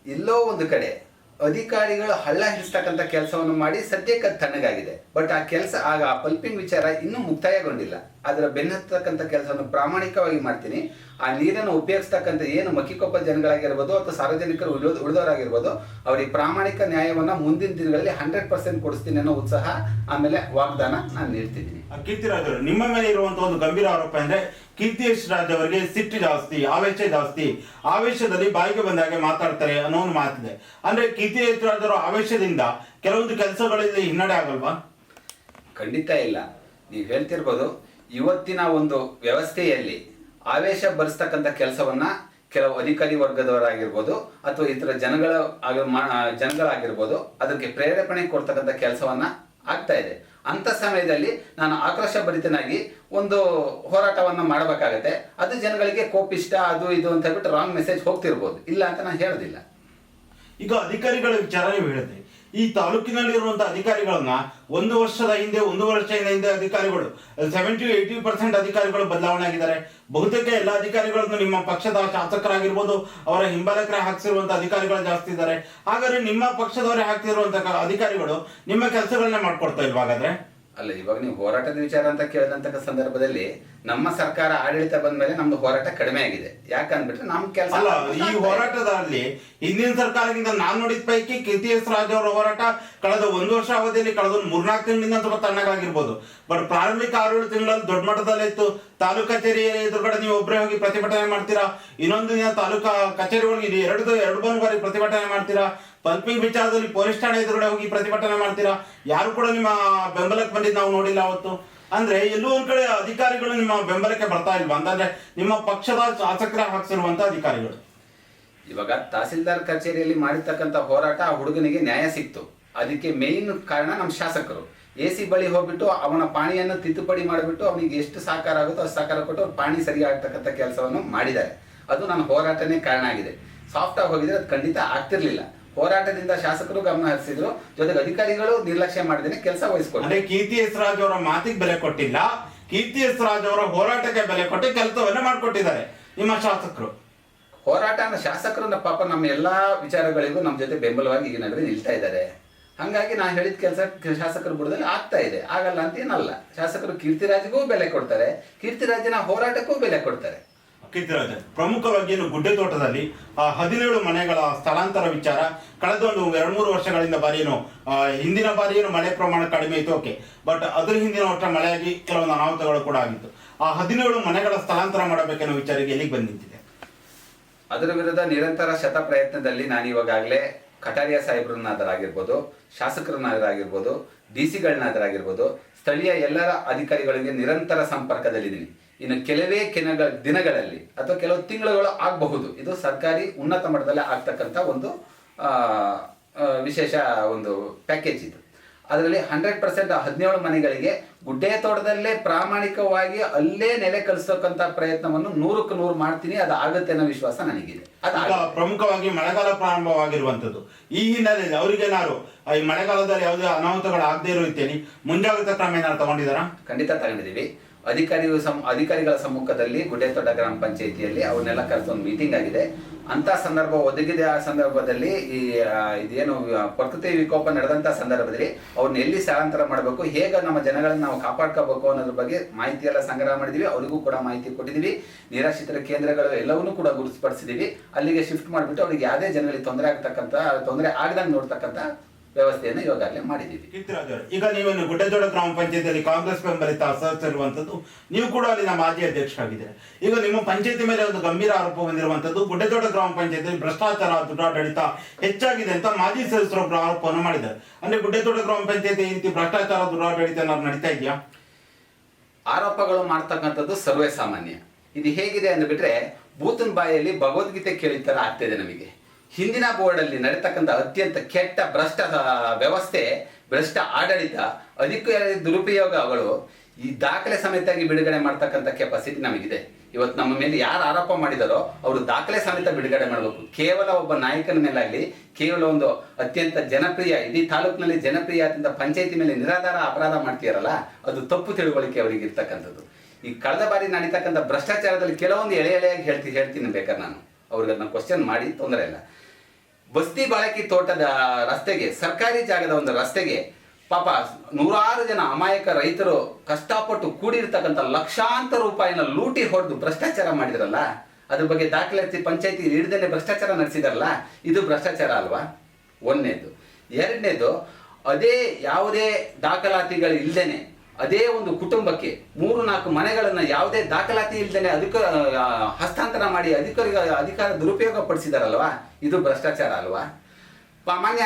ಎಲ್ಲೋ ಒಂದು ಕಡೆ ಅಧಿಕಾರಿಗಳು ಹಳ್ಳ ಹಿಡಿಸ್ತಕ್ಕಂಥ ಕೆಲಸವನ್ನು ಮಾಡಿ ಸದ್ಯಕ್ಕೆ ತಣ್ಣಗಾಗಿದೆ. ಬಟ್ ಆ ಕೆಲಸ ಆಗ ಆ ಪಲ್ಪಿಂಗ್ ವಿಚಾರ ಇನ್ನೂ ಮುಕ್ತಾಯಗೊಂಡಿಲ್ಲ. ಅದರ ಬೆನ್ನತ್ತಕ್ಕಂಥ ಕೆಲಸವನ್ನು ಪ್ರಾಮಾಣಿಕವಾಗಿ ಮಾಡ್ತೀನಿ. ಆ ನೀರನ್ನು ಉಪಯೋಗಿಸ್ತಕ್ಕಂಥ ಏನು ಮಕ್ಕಿಕೊಪ್ಪ ಜನಗಳಾಗಿರ್ಬೋದು ಅಥವಾ ಸಾರ್ವಜನಿಕರು ಉಳಿದ ಉಳಿದವರಾಗಿರ್ಬೋದು ಅವರಿಗೆ ಪ್ರಾಮಾಣಿಕ ನ್ಯಾಯವನ್ನು ಮುಂದಿನ ದಿನಗಳಲ್ಲಿ ಹಂಡ್ರೆಡ್ ಪರ್ಸೆಂಟ್ ಕೊಡಿಸ್ತೀನಿ ಅನ್ನೋ ಉತ್ಸಾಹ ಆಮೇಲೆ ವಾಗ್ದಾನ ನಾನು ನೀಡ್ತಿದ್ದೀನಿ. ಕೀರ್ತಿರಾಜ್ ಅವರು ನಿಮ್ಮ ಮೇಲೆ ಇರುವಂತಹ ಒಂದು ಗಂಭೀರ ಆರೋಪ ಅಂದ್ರೆ ಕೀರ್ತಿಯಶ್ ರಾಜ್ ಅವರಿಗೆ ಸಿಟ್ಟು ಜಾಸ್ತಿ ಆವೇಶ ಜಾಸ್ತಿ ಆವೇಶದಲ್ಲಿ ಬಾಯಿಗೆ ಬಂದಾಗ ಮಾತಾಡ್ತಾರೆ ಅನ್ನೋ ಒಂದು ಮಾತಿದೆ. ಅಂದ್ರೆ ಕೀರ್ತಿಯಶ್ ರಾಜ್ ಅವರ ಆವೇಶದಿಂದ ಕೆಲವೊಂದು ಕೆಲಸಗಳಲ್ಲಿ ಹಿನ್ನಡೆ ಆಗಲ್ವಾ? ಖಂಡಿತ ಇಲ್ಲ. ನೀವು ಹೇಳ್ತಿರ್ಬೋದು ಇವತ್ತಿನ ಒಂದು ವ್ಯವಸ್ಥೆಯಲ್ಲಿ ಆವೇಶ ಭರಿಸ್ತಕ್ಕಂಥ ಕೆಲಸವನ್ನ ಕೆಲವು ಅಧಿಕಾರಿ ವರ್ಗದವರಾಗಿರ್ಬೋದು ಅಥವಾ ಇತರ ಜನಗಳ ಜನಗಳಾಗಿರ್ಬೋದು ಅದಕ್ಕೆ ಪ್ರೇರೇಪಣೆ ಕೊಡ್ತಕ್ಕಂಥ ಕೆಲಸವನ್ನ ಆಗ್ತಾ ಇದೆ. ಅಂತ ಸಮಯದಲ್ಲಿ ನಾನು ಆಕ್ರೋಶ ಭರಿತನಾಗಿ ಒಂದು ಹೋರಾಟವನ್ನ ಮಾಡಬೇಕಾಗತ್ತೆ. ಅದು ಜನಗಳಿಗೆ ಕೋಪಿಷ್ಟ, ಅದು ಇದು ಅಂತ ಹೇಳ್ಬಿಟ್ಟು ರಾಂಗ್ ಮೆಸೇಜ್ ಹೋಗ್ತಿರ್ಬೋದು. ಇಲ್ಲ ಅಂತ ನಾನು ಹೇಳೋದಿಲ್ಲ. ಈಗ ಅಧಿಕಾರಿಗಳ ವಿಚಾರ ನೀವು ಹೇಳಿದ್ರಿ ಈ ತಾಲೂಕಿನಲ್ಲಿರುವಂತಹ ಅಧಿಕಾರಿಗಳನ್ನ ಒಂದು ವರ್ಷದ ಹಿಂದೆ, ಒಂದು ವರ್ಷದ ಹಿಂದೆ ಅಧಿಕಾರಿಗಳು ಸೆವೆಂಟಿ ಏಯ್ಟಿ ಪರ್ಸೆಂಟ್ ಅಧಿಕಾರಿಗಳು ಬದಲಾವಣೆ ಆಗಿದ್ದಾರೆ. ಬಹುತೇಕ ಎಲ್ಲ ಅಧಿಕಾರಿಗಳನ್ನು ನಿಮ್ಮ ಪಕ್ಷದ ಶಾಸಕರಾಗಿರ್ಬೋದು, ಅವರ ಹಿಂಬಾಲಕರೇ ಹಾಕ್ಸಿರುವಂತ ಅಧಿಕಾರಿಗಳು ಜಾಸ್ತಿ ಇದ್ದಾರೆ. ಹಾಗಾದ್ರೆ ನಿಮ್ಮ ಪಕ್ಷದವರೇ ಹಾಕ್ತಿರುವಂತಹ ಅಧಿಕಾರಿಗಳು ನಿಮ್ಮ ಕೆಲಸಗಳನ್ನೇ ಮಾಡ್ಕೊಡ್ತಾ ಇಲ್ವಾ ಹಾಗಾದ್ರೆ? ಅಲ್ಲ ಇವಾಗ ನೀವು ಹೋರಾಟದ ವಿಚಾರ ಅಂತ ಕೇಳಿದಂತ ಸಂದರ್ಭದಲ್ಲಿ ನಮ್ಮ ಸರ್ಕಾರ ಆಡಳಿತ ಬಂದ ಮೇಲೆ ನಮ್ದು ಹೋರಾಟ ಕಡಿಮೆ ಆಗಿದೆ. ಯಾಕಂದ್ಬಿಟ್ರೆ ನಮ್ ಕೆಲಸ ಅಲ್ಲ ಈ ಹೋರಾಟದಲ್ಲಿ ಹಿಂದಿನ ಸರ್ಕಾರದಿಂದ ನಾನ್ ನೋಡಿದ ಪೈಕಿ ಕೀರ್ತಿ ಎಸ್ ರಾಜ್ ಅವರ ಹೋರಾಟ ಕಳೆದ ಒಂದು ವರ್ಷ ಅವಧಿಯಲ್ಲಿ ಕಳೆದ ಒಂದು ಮೂರ್ನಾಲ್ಕು ತಿಂಗಳಿಂದ ಸ್ವಲ್ಪ ತಣ್ಣಗಾಗಿರ್ಬೋದು. ಬಟ್ ಪ್ರಾರಂಭಿಕ ಆರೇಳು ತಿಂಗಳಲ್ಲಿ ದೊಡ್ಡ ಮಟ್ಟದಲ್ಲಿ ಇತ್ತು. ತಾಲೂಕು ಕಚೇರಿ ಎದುರುಗಡೆ ನೀವು ಒಬ್ಬರೇ ಹೋಗಿ ಪ್ರತಿಭಟನೆ ಮಾಡ್ತೀರಾ? ಇನ್ನೊಂದು ದಿನ ತಾಲೂಕಾ ಕಚೇರಿ ಒಳಗೆ ಎರಡು ಎರಡು ಮೂರು ಬಾರಿ ಪ್ರತಿಭಟನೆ ಮಾಡ್ತೀರಾ? ಪಂಪಿಂಗ್ ವಿಚಾರದಲ್ಲಿ ಪೊಲೀಸ್ ಠಾಣೆ ಎದುರುಗಡೆ ಹೋಗಿ ಪ್ರತಿಭಟನೆ ಮಾಡ್ತೀರಾ? ಯಾರು ಕೂಡ ನಿಮ್ಮ ಬೆಂಬಲಕ್ಕೆ ಬಂದಿದ್ದು ನಾವು ನೋಡಿಲ್ಲ ಅವತ್ತು. ಅಂದ್ರೆ ಎಲ್ಲೂ ಒಂದ್ ಕಡೆ ಅಧಿಕಾರಿಗಳು ನಿಮ್ಮ ಬೆಂಬಲಕ್ಕೆ ಬರ್ತಾ ಇಲ್ವಾ? ಅಂತಂದ್ರೆ ನಿಮ್ಮ ಪಕ್ಷದ ಶಾಸಕರ ಹಾಕ್ಸಿರುವಂತ ಅಧಿಕಾರಿಗಳು. ಇವಾಗ ತಹಸೀಲ್ದಾರ್ ಕಚೇರಿಯಲ್ಲಿ ಮಾಡಿರ್ತಕ್ಕಂಥ ಹೋರಾಟ ಆ ಹುಡುಗನಿಗೆ ನ್ಯಾಯ ಸಿಕ್ತು. ಅದಕ್ಕೆ ಮೇನ್ ಕಾರಣ ನಮ್ಮ ಶಾಸಕರು. ಎ ಸಿ ಬಳಿ ಹೋಗ್ಬಿಟ್ಟು ಅವನ ಪಾಣಿಯನ್ನು ತಿದ್ದುಪಡಿ ಮಾಡಿಬಿಟ್ಟು ಅವನಿಗೆ ಎಷ್ಟು ಸಹಕಾರ ಆಗುತ್ತೋ ಅಷ್ಟು ಸಹಕಾರ ಕೊಟ್ಟು ಅವ್ರ ಪಾಣಿ ಸರಿ ಆಗ್ತಕ್ಕಂಥ ಕೆಲಸವನ್ನು ಮಾಡಿದ್ದಾರೆ. ಅದು ನನ್ನ ಹೋರಾಟನೇ ಕಾರಣ ಆಗಿದೆ. ಸಾಫ್ಟ್ ಆಗಿ ಹೋಗಿದ್ರೆ ಅದು ಖಂಡಿತ ಆಗ್ತಿರ್ಲಿಲ್ಲ. ಹೋರಾಟದಿಂದ ಶಾಸಕರು ಗಮನ ಹರಿಸಿದ್ರು. ಜೊತೆಗೆ ಅಧಿಕಾರಿಗಳು ನಿರ್ಲಕ್ಷ್ಯ ಮಾಡಿದ್ರೆ ಕೆಲಸ ವಹಿಸ್ಕೊಂಡ್ರು ಅಂದ್ರೆ ಕೀರ್ತಿ ಎಸ್ ರಾಜ್ ಅವರ ಮಾತಿಗೆ ಬೆಲೆ ಕೊಟ್ಟಿಲ್ಲ. ಕೀರ್ತಿ ಎಸ್ ರಾಜ್ ಅವರ ಹೋರಾಟಕ್ಕೆ ಬೆಲೆ ಕೊಟ್ಟು ಕೆಲಸವನ್ನ ಮಾಡ್ಕೊಟ್ಟಿದ್ದಾರೆ. ನಿಮ್ಮ ಶಾಸಕರು. ಹೋರಾಟ ಅನ್ನೋ ಶಾಸಕರನ್ನ ಪಾಪ ನಮ್ಮ ಎಲ್ಲಾ ವಿಚಾರಗಳಿಗೂ ನಮ್ಮ ಜೊತೆ ಬೆಂಬಲವಾಗಿ ಈ ನಗರ ನಿಲ್ತಾ ಇದ್ದಾರೆ. ಹಂಗಾಗಿ ನಾ ಹೇಳಿದ ಕೆಲಸ ಶಾಸಕರ ಬುಡದಲ್ಲಿ ಆಗ್ತಾ ಇದೆ. ಆಗಲ್ಲ ಅಂತ ಏನಲ್ಲ. ಶಾಸಕರು ಕೀರ್ತಿರಾಜ್ಗೂ ಬೆಲೆ ಕೊಡ್ತಾರೆ. ಕೀರ್ತಿರಾಜನ ಹೋರಾಟಕ್ಕೂ ಬೆಲೆ ಕೊಡ್ತಾರೆ. ಕೀರ್ತಿರಾಜ್ ಪ್ರಮುಖವಾಗಿ ಏನು ಗುಡ್ಡೆ ತೋಟದಲ್ಲಿ, ಆ, ಹದಿನೇಳು ಮನೆಗಳ ಸ್ಥಳಾಂತರ ವಿಚಾರ. ಕಳೆದ ಒಂದು ಎರಡು ಮೂರು ವರ್ಷಗಳಿಂದ ಬಾರಿ ಏನು ಹಿಂದಿನ ಬಾರಿ ಏನು ಮಳೆ ಪ್ರಮಾಣ ಕಡಿಮೆ ಇತ್ತು, ಓಕೆ. ಬಟ್ ಅದ್ರ ಹಿಂದಿನ ವರ್ಷ ಮಳೆಯಾಗಿ ಕೆಲವೊಂದು ಅನಾಹುತಗಳು ಕೂಡ ಆಗಿತ್ತು. ಆ ಹದಿನೇಳು ಮನೆಗಳ ಸ್ಥಳಾಂತರ ಮಾಡಬೇಕೆನ್ನೋ ವಿಚಾರಕ್ಕೆ ಎಲ್ಲಿಗೆ ಬಂದು ನಿಂತಿದೆ? ಅದರ ವಿರುದ್ಧ ನಿರಂತರ ಶತ ಪ್ರಯತ್ನದಲ್ಲಿ ನಾನು ಇವಾಗಲೇ ಕಟಾರಿಯಾ ಸಾಹೇಬ್ರನ್ನಾದರಾಗಿರ್ಬೋದು, ಶಾಸಕರನ್ನಾದರಾಗಿರ್ಬೋದು, ಡಿ ಸಿಗಳನ್ನಾದರಾಗಿರ್ಬೋದು ಸ್ಥಳೀಯ ಎಲ್ಲರ ಅಧಿಕಾರಿಗಳಿಗೆ ನಿರಂತರ ಸಂಪರ್ಕದಲ್ಲಿದ್ದೀನಿ. ಇನ್ನು ಕೆಲವೇ ಕೆನಗ ದಿನಗಳಲ್ಲಿ ಅಥವಾ ಕೆಲವು ತಿಂಗಳುಗಳು ಆಗಬಹುದು. ಇದು ಸರ್ಕಾರಿ ಉನ್ನತ ಮಟ್ಟದಲ್ಲಿ ಆಗ್ತಕ್ಕಂಥ ಒಂದು ವಿಶೇಷ ಒಂದು ಪ್ಯಾಕೇಜ್ ಇದು. ಅದರಲ್ಲಿ ಹಂಡ್ರೆಡ್ ಪರ್ಸೆಂಟ್ ಹದಿನೇಳು ಮನೆಗಳಿಗೆ ಗುಡ್ಡೆ ತೋಟದಲ್ಲೇ ಪ್ರಾಮಾಣಿಕವಾಗಿ ಅಲ್ಲೇ ನೆಲೆ ಕಲಿಸ್ತಕ್ಕಂಥ ಪ್ರಯತ್ನವನ್ನು ನೂರಕ್ಕೆ ನೂರು ಮಾಡ್ತೀನಿ ಅದು ಆಗುತ್ತೆ ಅನ್ನೋ ವಿಶ್ವಾಸ ನನಗಿದೆ. ಅದು ಪ್ರಮುಖವಾಗಿ ಮಳೆಗಾಲ ಪ್ರಾರಂಭವಾಗಿರುವಂಥದ್ದು. ಈ ಹಿನ್ನೆಲೆಯಲ್ಲಿ ಅವರಿಗೇನಾದ್ರು ಈ ಮಳೆಗಾಲದಲ್ಲಿ ಯಾವುದೇ ಅನಾಹುತಗಳು ಆಗದೇ ಇರೋ ಮುಂಜಾಗ್ರತಾ ಕ್ರಮ ಏನಾದ್ರು ತಗೊಂಡಿದ್ದಾರಾ? ಖಂಡಿತ ತಗೊಂಡಿದ್ದೀವಿ. ಅಧಿಕಾರಿ ಸಮ್, ಅಧಿಕಾರಿಗಳ ಸಮ್ಮುಖದಲ್ಲಿ ಗುಡ್ಡೆತೊಡ್ಡ ಗ್ರಾಮ ಪಂಚಾಯಿತಿಯಲ್ಲಿ ಅವನ್ನೆಲ್ಲ ಒಂದು ಮೀಟಿಂಗ್ ಆಗಿದೆ. ಅಂತ ಸಂದರ್ಭ ಒದಗಿದೆ ಆ ಸಂದರ್ಭದಲ್ಲಿ ಈ ಇದೇನು ಪ್ರಕೃತಿ ವಿಕೋಪ ನಡೆದಂತ ಸಂದರ್ಭದಲ್ಲಿ ಅವ್ರನ್ನ ಎಲ್ಲಿ ಸ್ಥಳಾಂತರ ಮಾಡಬೇಕು, ಹೇಗೆ ನಮ್ಮ ಜನಗಳನ್ನ ನಾವು ಕಾಪಾಡ್ಕೋಬೇಕು ಅನ್ನೋದ್ರ ಬಗ್ಗೆ ಮಾಹಿತಿ ಎಲ್ಲ ಸಂಗ್ರಹ ಮಾಡಿದೀವಿ. ಅವರಿಗೂ ಕೂಡ ಮಾಹಿತಿ ಕೊಟ್ಟಿದ್ದೀವಿ ನಿರಾಶ್ರಿತರ ಕೇಂದ್ರಗಳು ಎಲ್ಲವನ್ನೂ ಕೂಡ ಗುರುತಿಸಿದೀವಿ ಅಲ್ಲಿಗೆ ಶಿಫ್ಟ್ ಮಾಡಿಬಿಟ್ಟು ಅವರಿಗೆ ಯಾವುದೇ ಜನಗಳಿಗೆ ತೊಂದರೆ ಆಗ್ತಕ್ಕಂಥ, ತೊಂದರೆ ಆಗದಂಗೆ ನೋಡ್ತಕ್ಕಂಥ ವ್ಯವಸ್ಥೆಯನ್ನು ಇವಾಗಲೇ ಮಾಡಿದ್ದೀವಿ. ಅವರೇ, ಈಗ ನೀವು ಗುಡ್ಡದೊಡ ಗ್ರಾಮ ಪಂಚಾಯತಿಯಲ್ಲಿ ಕಾಂಗ್ರೆಸ್ ಬೆಂಬಲಿತ ಅಸಹರಿರುವಂತದ್ದು ನೀವು ಕೂಡ ಅಲ್ಲಿನ ಮಾಜಿ ಅಧ್ಯಕ್ಷರಾಗಿದ್ದೀರಿ. ಈಗ ನಿಮ್ಮ ಪಂಚಾಯತಿ ಮೇಲೆ ಒಂದು ಗಂಭೀರ ಆರೋಪ ಬಂದಿರುವಂತದ್ದು ಗುಡ್ಡದೊಡ ಗ್ರಾಮ ಪಂಚಾಯತಿಯಲ್ಲಿ ಭ್ರಷ್ಟಾಚಾರ ದುರಾಡಳಿತ ಹೆಚ್ಚಾಗಿದೆ ಅಂತ ಮಾಜಿ ಸದಸ್ಯರೊಬ್ಬರು ಆರೋಪವನ್ನು ಮಾಡಿದ್ದಾರೆ. ಅಂದ್ರೆ ಗುಡ್ಡದೊಡ ಗ್ರಾಮ ಪಂಚಾಯತಿ ಇಂತಿ ಭ್ರಷ್ಟಾಚಾರ ದುರಾಡಳಿತ ಏನಾದ್ರು ನಡೀತಾ ಇದೆಯಾ? ಆರೋಪಗಳು ಮಾಡ್ತಕ್ಕಂಥದ್ದು ಸರ್ವೇ ಸಾಮಾನ್ಯ. ಇದು ಹೇಗಿದೆ ಅಂದ್ಬಿಟ್ರೆ ಬೂತನ್ ಬಾಯಲ್ಲಿ ಭಗವದ್ಗೀತೆ ಕೇಳಿದ ಥರ ಆಗ್ತಿದೆ ನಮಗೆ. ಹಿಂದಿನ ಬೋರ್ಡಲ್ಲಿ ನಡೀತಕ್ಕಂಥ ಅತ್ಯಂತ ಕೆಟ್ಟ ಭ್ರಷ್ಟ ವ್ಯವಸ್ಥೆ, ಭ್ರಷ್ಟ ಆಡಳಿತ ಅಧಿಕಾರಿ ದುರುಪಯೋಗಗಳು ಈ ದಾಖಲೆ ಸಮೇತಾಗಿ ಬಿಡುಗಡೆ ಮಾಡ್ತಕ್ಕಂಥ ಕೆಪಾಸಿಟಿ ನಮಗಿದೆ. ಇವತ್ತು ನಮ್ಮ ಮೇಲೆ ಯಾರು ಆರೋಪ ಮಾಡಿದಾರೋ ಅವರು ದಾಖಲೆ ಸಮೇತ ಬಿಡುಗಡೆ ಮಾಡಬೇಕು. ಕೇವಲ ಒಬ್ಬ ನಾಯಕನ ಮೇಲಾಗಲಿ, ಕೇವಲ ಒಂದು ಅತ್ಯಂತ ಜನಪ್ರಿಯ, ಇಡೀ ತಾಲೂಕಿನಲ್ಲಿ ಜನಪ್ರಿಯ ಆದಂಥ ಪಂಚಾಯತಿ ಮೇಲೆ ನಿರಾಧಾರ ಅಪರಾಧ ಮಾಡ್ತೀರಲ್ಲ ಅದು ತಪ್ಪು ತಿಳುವಳಿಕೆ ಅವರಿಗೆ ಇರ್ತಕ್ಕಂಥದ್ದು. ಈ ಕಳೆದ ಬಾರಿ ನಡೀತಕ್ಕಂಥ ಭ್ರಷ್ಟಾಚಾರದಲ್ಲಿ ಕೆಲವೊಂದು ಎಳೆ ಎಳೆಯಾಗಿ ಹೇಳ್ತಿ, ಹೇಳ್ತೀನಿ ಬೇಕಾದ್ರೆ ನಾನು. ಅವ್ರಿಗೆ ಅದನ್ನ ಕ್ವಶನ್ ಮಾಡಿ ತೊಂದರೆ ಇಲ್ಲ. ಬಸ್ತಿ ಬಾಳಕಿ ತೋಟದ ರಸ್ತೆಗೆ, ಸರ್ಕಾರಿ ಜಾಗದ ಒಂದು ರಸ್ತೆಗೆ ಪಾಪ ನೂರಾರು ಜನ ಅಮಾಯಕ ರೈತರು ಕಷ್ಟಪಟ್ಟು ಕೂಡಿರ್ತಕ್ಕಂಥ ಲಕ್ಷಾಂತರ ರೂಪಾಯಿನ ಲೂಟಿ ಹೊಡೆದು ಭ್ರಷ್ಟಾಚಾರ ಮಾಡಿದ್ರಲ್ಲ? ಅದ್ರ ಬಗ್ಗೆ ದಾಖಲಾತಿ ಪಂಚಾಯತಿ ನೀಡದೇನೆ ಭ್ರಷ್ಟಾಚಾರ ನಡೆಸಿದಾರಲ್ಲ? ಇದು ಭ್ರಷ್ಟಾಚಾರ ಅಲ್ವಾ? ಒಂದನೇದು. ಎರಡನೇದು, ಅದೇ ಯಾವುದೇ ದಾಖಲಾತಿಗಳು ಇಲ್ದೇನೆ ಅದೇ ಒಂದು ಕುಟುಂಬಕ್ಕೆ ಮೂರು ನಾಲ್ಕು ಮನೆಗಳನ್ನು ಯಾವುದೇ ದಾಖಲಾತಿ ಇಲ್ದೇನೆ ಅಧಿಕ ಹಸ್ತಾಂತರ ಮಾಡಿ ಅಧಿಕಾರಿಗ, ಅಧಿಕಾರ ದುರುಪಯೋಗ ಪಡಿಸಿದಾರಲ್ವಾ? ಇದು ಭ್ರಷ್ಟಾಚಾರ ಅಲ್ವಾ? ಸಾಮಾನ್ಯ